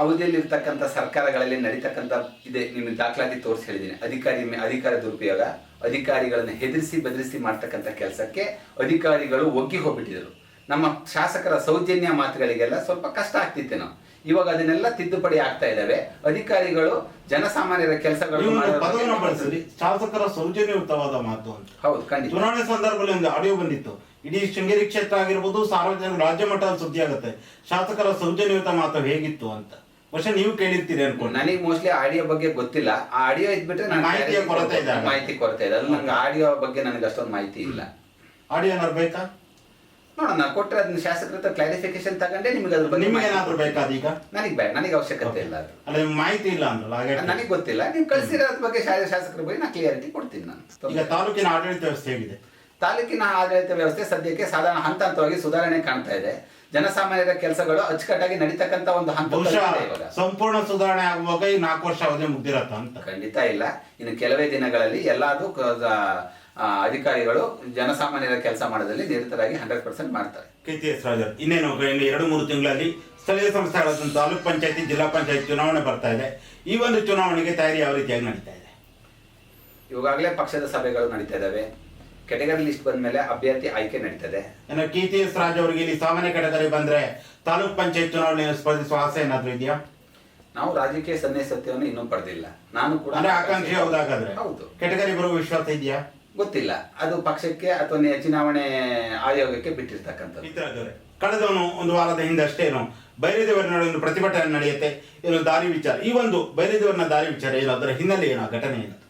ಅವಧಿಯಲ್ಲಿ ಇರ್ತಕ್ಕಂಥ ಸರ್ಕಾರಗಳಲ್ಲಿ ನಡೀತಕ್ಕಂಥ ಇದೆ ನಿಮ್ಮ ದಾಖಲಾತಿ ತೋರಿಸಿ ಹೇಳಿದ್ದೀನಿ. ಅಧಿಕಾರಿ ಅಧಿಕಾರ ದುರುಪಯೋಗ, ಅಧಿಕಾರಿಗಳನ್ನ ಹೆದರಿಸಿ ಬೆದರಿಸಿ ಮಾಡ್ತಕ್ಕಂಥ ಕೆಲಸಕ್ಕೆ ಅಧಿಕಾರಿಗಳು ಒಗ್ಗಿ ಹೋಗ್ಬಿಟ್ಟಿದ್ರು ನಮ್ಮ ಶಾಸಕರ ಸೌಜನ್ಯ ಮಾತುಗಳಿಗೆಲ್ಲ ಸ್ವಲ್ಪ ಕಷ್ಟ ಆಗ್ತಿತ್ತೇನೋ. ಇವಾಗ ಅದನ್ನೆಲ್ಲ ತಿದ್ದುಪಡಿ ಆಗ್ತಾ ಇದಾವೆ ಅಧಿಕಾರಿಗಳು ಜನಸಾಮಾನ್ಯರ ಕೆಲಸಗಳನ್ನು ಬಳಸಲಿ ಶಾಸಕರ ಸೌಜನ್ಯಯುತವಾದ ಮಾತು ಅಂತ. ಹೌದು ಖಂಡಿತ. ಚುನಾವಣೆ ಸಂದರ್ಭದಲ್ಲಿ ಒಂದು ಆಡಿಯೋ ಬಂದಿತ್ತು. ಇಡೀ ಶೃಂಗೇರಿ ಕ್ಷೇತ್ರ ಆಗಿರ್ಬೋದು ಸಾರ್ವಜನಿಕ ರಾಜ್ಯ ಮಟ್ಟದ ಸುದ್ದಿ ಆಗುತ್ತೆ. ಶಾಸಕರ ಸೌಜನ್ಯಯುತ ಮಾತು ಹೇಗಿತ್ತು ಅಂತ. ಬಹುಶಃ ನೀವು ಕೇಳಿರ್ತೀರಿ ಅನ್ಕೊಂಡು. ನನಗೆ ಮೋಸ್ಟ್ಲಿ ಆಡಿಯೋ ಬಗ್ಗೆ ಗೊತ್ತಿಲ್ಲ. ಆ ಆಡಿಯೋ ಇದ್ಬಿಟ್ರೆ ನಾನು ಮಾಹಿತಿಯ ಕೊರತೆ ಇದೆ. ಮಾಹಿತಿ ಕೊರತೆ ಇದೆ. ಅದು ನಂಗೆ ಆಡಿಯೋ ಬಗ್ಗೆ ನನಗೆ ಅಷ್ಟೊಂದು ಮಾಹಿತಿ ಇಲ್ಲ. ಆಡಿಯೋ ಏನಾರು ಬೇಕಾ? ನೋಡೋಣ ಕೊಟ್ಟರೆ ಅದನ್ನ ಶಾಸಕರ ಹತ್ರ ಕ್ಲಾರಿಫಿಕೇಶನ್ ತಗೊಂಡೆ ನಿಮಗೆ ಅದ್ರ ಬಗ್ಗೆ ಬೇಕಾ ಈಗ ನನಗೆ ಬೇಡ ನನಗೆ ಅವಶ್ಯಕತೆ ಇಲ್ಲ ಅದು. ಅಲ್ಲ ನಿಮ್ಗೆ ಮಾಹಿತಿ ಇಲ್ಲ ಅಂದ್ರಲ್ಲ ಹಾಗೆ ನನಗೆ ಗೊತ್ತಿಲ್ಲ ನೀವು ಕಳಿಸಿರೋದ್ರ ಬಗ್ಗೆ ಶಾ- ಶಾಸಕರ ಬಗ್ಗೆ ನಾನು ಕ್ಲಿಯರಿಟಿ ಕೊಡ್ತೀನಿ ನಾನು. ಈಗ ತಾಲೂಕಿನ ಆಡಳಿತ ವ್ಯವಸ್ಥೆ ಹೇಗಿದೆ? ತಾಲೂಕಿನ ಆಡಳಿತ ವ್ಯವಸ್ಥೆ ಸದ್ಯಕ್ಕೆ ಸಾಧಾರಣ ಹಂತ ಹಂತವಾಗಿ ಸುಧಾರಣೆ ಕಾಣ್ತಾ ಇದೆ. ಜನಸಾಮಾನ್ಯರ ಕೆಲಸಗಳು ಅಚ್ಚುಕಟ್ಟಾಗಿ ನಡೀತಕ್ಕಂತ ಒಂದು ಹಂತ ಬಹುಶಃ ಇವಾಗ. ಸಂಪೂರ್ಣ ಸುಧಾರಣೆ ಆಗುವಾಗ ಈ ನಾಲ್ಕು ವರ್ಷ ಅವಧಿ ಮುಗ್ದಿರತ್ತ ಅಂತ ಖಂಡಿತ ಇಲ್ಲ. ಇನ್ನು ಕೆಲವೇ ದಿನಗಳಲ್ಲಿ ಎಲ್ಲಾದು ಕ- ಆ, ಅಧಿಕಾರಿಗಳು ಜನಸಾಮಾನ್ಯರ ಕೆಲಸ ಮಾಡೋದಲ್ಲಿ ನಿರತರಾಗಿ ಹಂಡ್ರೆಡ್ ಪರ್ಸೆಂಟ್ ಮಾಡ್ತಾರೆ. ಕೆ ಎಸ್ ರಾಜರ್ ಇನ್ನೇನು ಇನ್ನು ಎರಡು ಮೂರು ತಿಂಗಳಲ್ಲಿ ಸ್ಥಳೀಯ ಸಂಸ್ಥೆಗಳಾದ ತಾಲೂಕ್ ಪಂಚಾಯತಿ ಜಿಲ್ಲಾ ಪಂಚಾಯತ್ ಚುನಾವಣೆ ಬರ್ತಾ ಇದೆ. ಈ ಒಂದು ಚುನಾವಣೆಗೆ ತಯಾರಿ ಯಾವ ರೀತಿಯಾಗಿ ನಡೀತಾ ಇದೆ? ಇವಾಗಲೇ ಪಕ್ಷದ ಸಭೆಗಳು ನಡೀತಾ ಇದ್ದಾವೆ. ಕೆಟಗರಿ ಲಿಸ್ಟ್ ಬಂದ ಮೇಲೆ ಅಭ್ಯರ್ಥಿ ಆಯ್ಕೆ ನಡೀತದೆ. ಇನ್ನು ಕೆ ಟಿ ಎಸ್ ರಾಜ್ ಅವರಿಗೆ ಇಲ್ಲಿ ಸಾಮಾನ್ಯ ಕೆಟಗರಿ ಬಂದ್ರೆ ತಾಲೂಕ್ ಪಂಚಾಯತ್ ಚುನಾವಣೆ ಸ್ಪರ್ಧಿಸುವ ಆಸೆ ಏನಾದ್ರೂ ಇದೆಯಾ? ನಾವು ರಾಜಕೀಯ ಸನ್ನಿಸತ್ಯವನ್ನು ಇನ್ನೂ ಪಡೆದಿಲ್ಲ. ನಾನು ಕೂಡ ಆಕಾಂಕ್ಷೆ ಆಕಾಂಕ್ಷಿ ಹೌದಾಗಾದ್ರೆ? ಹೌದು. ಕೆಟಗರಿ ಬರುವ ವಿಶ್ವಾಸ ಇದೆಯಾ? ಗೊತ್ತಿಲ್ಲ. ಅದು ಪಕ್ಷಕ್ಕೆ ಅಥವಾ ಚುನಾವಣೆ ಆಯೋಗಕ್ಕೆ ಬಿಟ್ಟಿರ್ತಕ್ಕಂಥದ್ದು. ಮಿತ್ರರಾದವರೇ, ಕಳೆದ ಒಂದು- ವಾರದ ಹಿಂದೆ ಅಷ್ಟೇ ಏನು ಬೈರೇದೇವರ ನಡುವೆ ಒಂದು ಪ್ರತಿಭಟನೆ ನಡೆಯುತ್ತೆ. ಏನು ದಾರಿ ವಿಚಾರ. ಈ ಒಂದು ಬೈರೇದೇವರನ ದಾರಿ ವಿಚಾರ ಏನು ಅದರ ಹಿನ್ನೆಲೆ ಏನು ಆ ಘಟನೆ ಏನು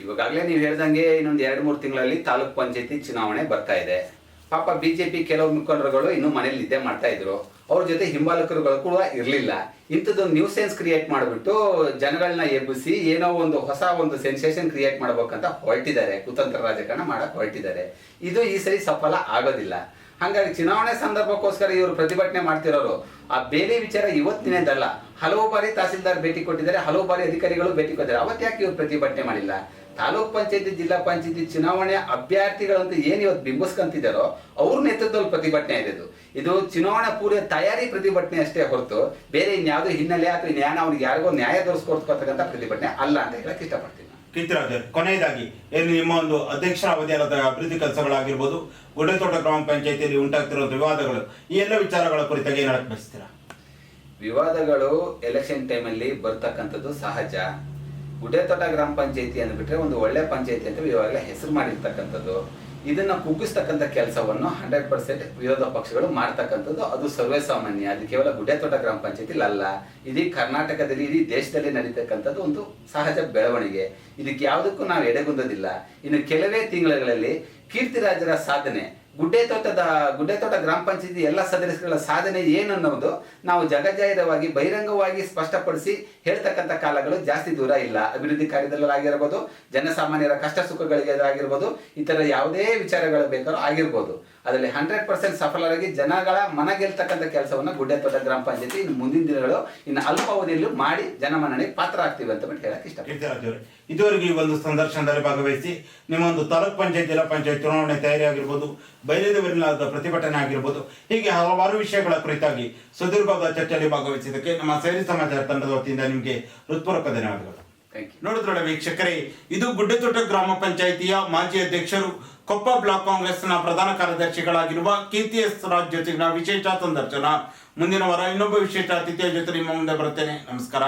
ಇವಾಗಲೇ ನೀವು ಹೇಳ್ದಂಗೆ ಇನ್ನೊಂದು ಎರಡು ಮೂರು ತಿಂಗಳಲ್ಲಿ ತಾಲೂಕ್ ಪಂಚಾಯತಿ ಚುನಾವಣೆ ಬರ್ತಾ ಇದೆ. ಪಾಪ ಬಿಜೆಪಿ ಕೆಲವು ಮುಖಂಡರುಗಳು ಇನ್ನೂ ಮನೇಲಿ ನಿದ್ದೆ ಮಾಡ್ತಾ ಇದ್ರು. ಅವ್ರ ಜೊತೆ ಹಿಂಬಾಲಕರುಗಳು ಕೂಡ ಇರಲಿಲ್ಲ. ಇಂಥದ್ದೊಂದು ನ್ಯೂಸೆನ್ಸ್ ಕ್ರಿಯೇಟ್ ಮಾಡಿಬಿಟ್ಟು ಜನಗಳನ್ನ ಎಬ್ಬಿಸಿ ಏನೋ ಒಂದು ಹೊಸ ಒಂದು ಸೆನ್ಸೇಷನ್ ಕ್ರಿಯೇಟ್ ಮಾಡ್ಬೇಕಂತ ಹೊರಟಿದ್ದಾರೆ. ಕುತಂತ್ರ ರಾಜಕಾರಣ ಮಾಡಕ್ ಹೊರಟಿದ್ದಾರೆ. ಇದು ಈ ಸರಿ ಸಫಲ ಆಗೋದಿಲ್ಲ. ಹಾಗಾಗಿ ಚುನಾವಣೆ ಸಂದರ್ಭಕ್ಕೋಸ್ಕರ ಇವರು ಪ್ರತಿಭಟನೆ ಮಾಡ್ತಿರೋರು, ಆ ಬೇರೆ ವಿಚಾರ ಇವತ್ತಿನದಲ್ಲ. ಹಲವು ಬಾರಿ ತಹಸೀಲ್ದಾರ್ ಭೇಟಿ ಕೊಟ್ಟಿದ್ದಾರೆ, ಹಲವು ಬಾರಿ ಅಧಿಕಾರಿಗಳು ಭೇಟಿ ಕೊಟ್ಟಿದ್ದಾರೆ. ಅವತ್ತು ಯಾಕೆ ಇವರು ಪ್ರತಿಭಟನೆ ಮಾಡಿಲ್ಲ? ತಾಲೂಕ್ ಪಂಚಾಯತಿ, ಜಿಲ್ಲಾ ಪಂಚಾಯತಿ ಚುನಾವಣೆ ಅಭ್ಯರ್ಥಿಗಳಂತೂ ಏನು ಇವತ್ತು ಬಿಂಬಿಸ್ಕೊಂತಿದ್ದಾರೋ, ಅವ್ರ ನೇತೃತ್ವದಲ್ಲಿ ಪ್ರತಿಭಟನೆ ಇದೆ. ಇದು ಚುನಾವಣಾ ಪೂರ್ವ ತಯಾರಿ ಪ್ರತಿಭಟನೆ ಅಷ್ಟೇ ಹೊರತು ಬೇರೆ ಇನ್ಯಾವುದೋ ಹಿನ್ನೆಲೆ ಅಥವಾ ನ್ಯಾಯ ಅವ್ರಿಗೆ ಯಾರಿಗೋ ನ್ಯಾಯ ದೊರಸ್ಕೊಡ್ತಕ್ಕಂಥ ಪ್ರತಿಭಟನೆ ಅಲ್ಲ ಅಂತ ಹೇಳಕ್ ಇಷ್ಟಪಡ್ತೀನಿ ನಾನು. ಕೀರ್ತಿರಾಜ್ ಕೊನೆಯದಾಗಿ ಏನು ನಿಮ್ಮ ಒಂದು ಅಧ್ಯಕ್ಷರ ಅವಧಿಯಾದ ಅಭಿವೃದ್ಧಿ ಕೆಲಸಗಳಾಗಿರ್ಬೋದು ಗುಡ್ಡೆತೋಟ ಗ್ರಾಮ ಪಂಚಾಯತಿಯಲ್ಲಿ ಉಂಟಾಗ್ತಿರೋ ವಿವಾದಗಳು ಈ ಎಲ್ಲ ವಿಚಾರಗಳ ಕುರಿತಾಗಿ ಏನು ಬಯಸ್ತೀರಾ? ವಿವಾದಗಳು ಎಲೆಕ್ಷನ್ ಟೈಮಲ್ಲಿ ಬರ್ತಕ್ಕಂಥದ್ದು ಸಹಜ. ಗುಡ್ಡೆತೋಟ ಗ್ರಾಮ ಪಂಚಾಯತಿ ಅಂದ್ಬಿಟ್ರೆ ಒಂದು ಒಳ್ಳೆ ಪಂಚಾಯತಿ ಅಂತ ಇವಾಗಲೇ ಹೆಸರು ಮಾಡಿರ್ತಕ್ಕಂಥದ್ದು. ಇದನ್ನ ಕುಗ್ಗಿಸ್ತಕ್ಕಂಥ ಕೆಲಸವನ್ನು ಹಂಡ್ರೆಡ್ ಪರ್ಸೆಂಟ್ ವಿರೋಧ ಪಕ್ಷಗಳು ಮಾಡ್ತಕ್ಕಂಥದ್ದು. ಅದು ಸರ್ವೇ ಸಾಮಾನ್ಯ. ಅದು ಕೇವಲ ಗುಡ್ಡೆತೋಟ ಗ್ರಾಮ ಪಂಚಾಯತಿ ಅಲ್ಲ. ಇಡೀ ಕರ್ನಾಟಕದಲ್ಲಿ, ಇಡೀ ದೇಶದಲ್ಲಿ ನಡೀತಕ್ಕಂಥದ್ದು ಒಂದು ಸಹಜ ಬೆಳವಣಿಗೆ. ಇದಕ್ಕೆ ಯಾವುದಕ್ಕೂ ನಾವು ಎಡೆಗುಂದದಿಲ್ಲ. ಇನ್ನು ಕೆಲವೇ ತಿಂಗಳಲ್ಲಿ ಕೀರ್ತಿರಾಜರ ಸಾಧನೆ ಗುಡ್ಡೆತೋಟದ ಗುಡ್ಡೆತೋಟ ಗ್ರಾಮ ಪಂಚಾಯತಿ ಎಲ್ಲ ಸದಸ್ಯರುಗಳ ಸಾಧನೆ ಏನು ಅನ್ನೋದು ನಾವು ಜಗಜಾಹಿರವಾಗಿ ಬಹಿರಂಗವಾಗಿ ಸ್ಪಷ್ಟಪಡಿಸಿ ಹೇಳ್ತಕ್ಕಂಥ ಕಾಲಗಳು ಜಾಸ್ತಿ ದೂರ ಇಲ್ಲ. ಅಭಿವೃದ್ಧಿ ಕಾರ್ಯದಲ್ಲಾಗಿರ್ಬೋದು, ಜನಸಾಮಾನ್ಯರ ಕಷ್ಟ ಸುಖಗಳಿಗೆ ಆಗಿರ್ಬೋದು ಇತರ ಯಾವುದೇ ವಿಚಾರಗಳು ಬೇಕಾದ್ರೂ ಆಗಿರ್ಬೋದು. ಅದರಲ್ಲಿ ಹಂಡ್ರೆಡ್ ಪರ್ಸೆಂಟ್ ಸಫಲರಾಗಿ ಜನಗಳ ಮನ ಗೆಲ್ತಕ್ಕಂಥ ಕೆಲಸವನ್ನು ಗುಡ್ಡೆತೋಟ ಗ್ರಾಮ ಪಂಚಾಯತಿ ಇನ್ನು ಮುಂದಿನ ದಿನಗಳು, ಇನ್ನು ಅಲ್ಪಾವಧಿಯಲ್ಲೂ ಮಾಡಿ ಜನಮನ್ನಣೆಗೆ ಪಾತ್ರ ಆಗ್ತೀವಿ ಅಂತ ಬಿಟ್ಟು ಹೇಳಕ್ ಇಷ್ಟ ಇದುವರೆಗೆ ಈ ಒಂದು ಸಂದರ್ಶನದಲ್ಲಿ ಭಾಗವಹಿಸಿ ನಿಮ್ಮ ಒಂದು ತಾಲೂಕ್ ಪಂಚಾಯತ್ ಜಿಲ್ಲಾ ಪಂಚಾಯತ್ ಚುನಾವಣೆ ತಯಾರಿ ಆಗಿರ್ಬೋದು ಬಯಲಿದವರಿಲಾದ ಪ್ರತಿಭಟನೆ ಆಗಿರ್ಬೋದು ಹೀಗೆ ಹಲವಾರು ವಿಷಯಗಳ ಕುರಿತಾಗಿ ಸುದೀರ್ಘವಾದ ಚರ್ಚೆಯಲ್ಲಿ ಭಾಗವಹಿಸಿದ್ದಕ್ಕೆ ನಮ್ಮ ಸೇರಿ ಸಮಾಚಾರ ತಂಡದ ವತಿಯಿಂದ ನಿಮಗೆ ಹೃತ್ಪೂರ್ವಕ ಧನ್ಯವಾದಗಳು. ನೋಡಿದ್ರೊಳ ವೀಕ್ಷಕರೇ ಇದು ಗುಡ್ಡತೋಟ ಗ್ರಾಮ ಪಂಚಾಯಿತಿಯ ಮಾಜಿ ಅಧ್ಯಕ್ಷರು ಕೊಪ್ಪ ಬ್ಲಾಕ್ ಕಾಂಗ್ರೆಸ್ನ ಪ್ರಧಾನ ಕಾರ್ಯದರ್ಶಿಗಳಾಗಿರುವ ಕೀರ್ತಿ ಎಸ್ ರಾಜ್ ಜೊತೆಗಿನ ವಿಶೇಷ ಸಂದರ್ಶನ. ಮುಂದಿನ ವಾರ ಇನ್ನೊಬ್ಬ ವಿಶೇಷ ಅತಿಥಿಯ ಜೊತೆ ನಿಮ್ಮ ಮುಂದೆ ಬರುತ್ತೇನೆ. ನಮಸ್ಕಾರ.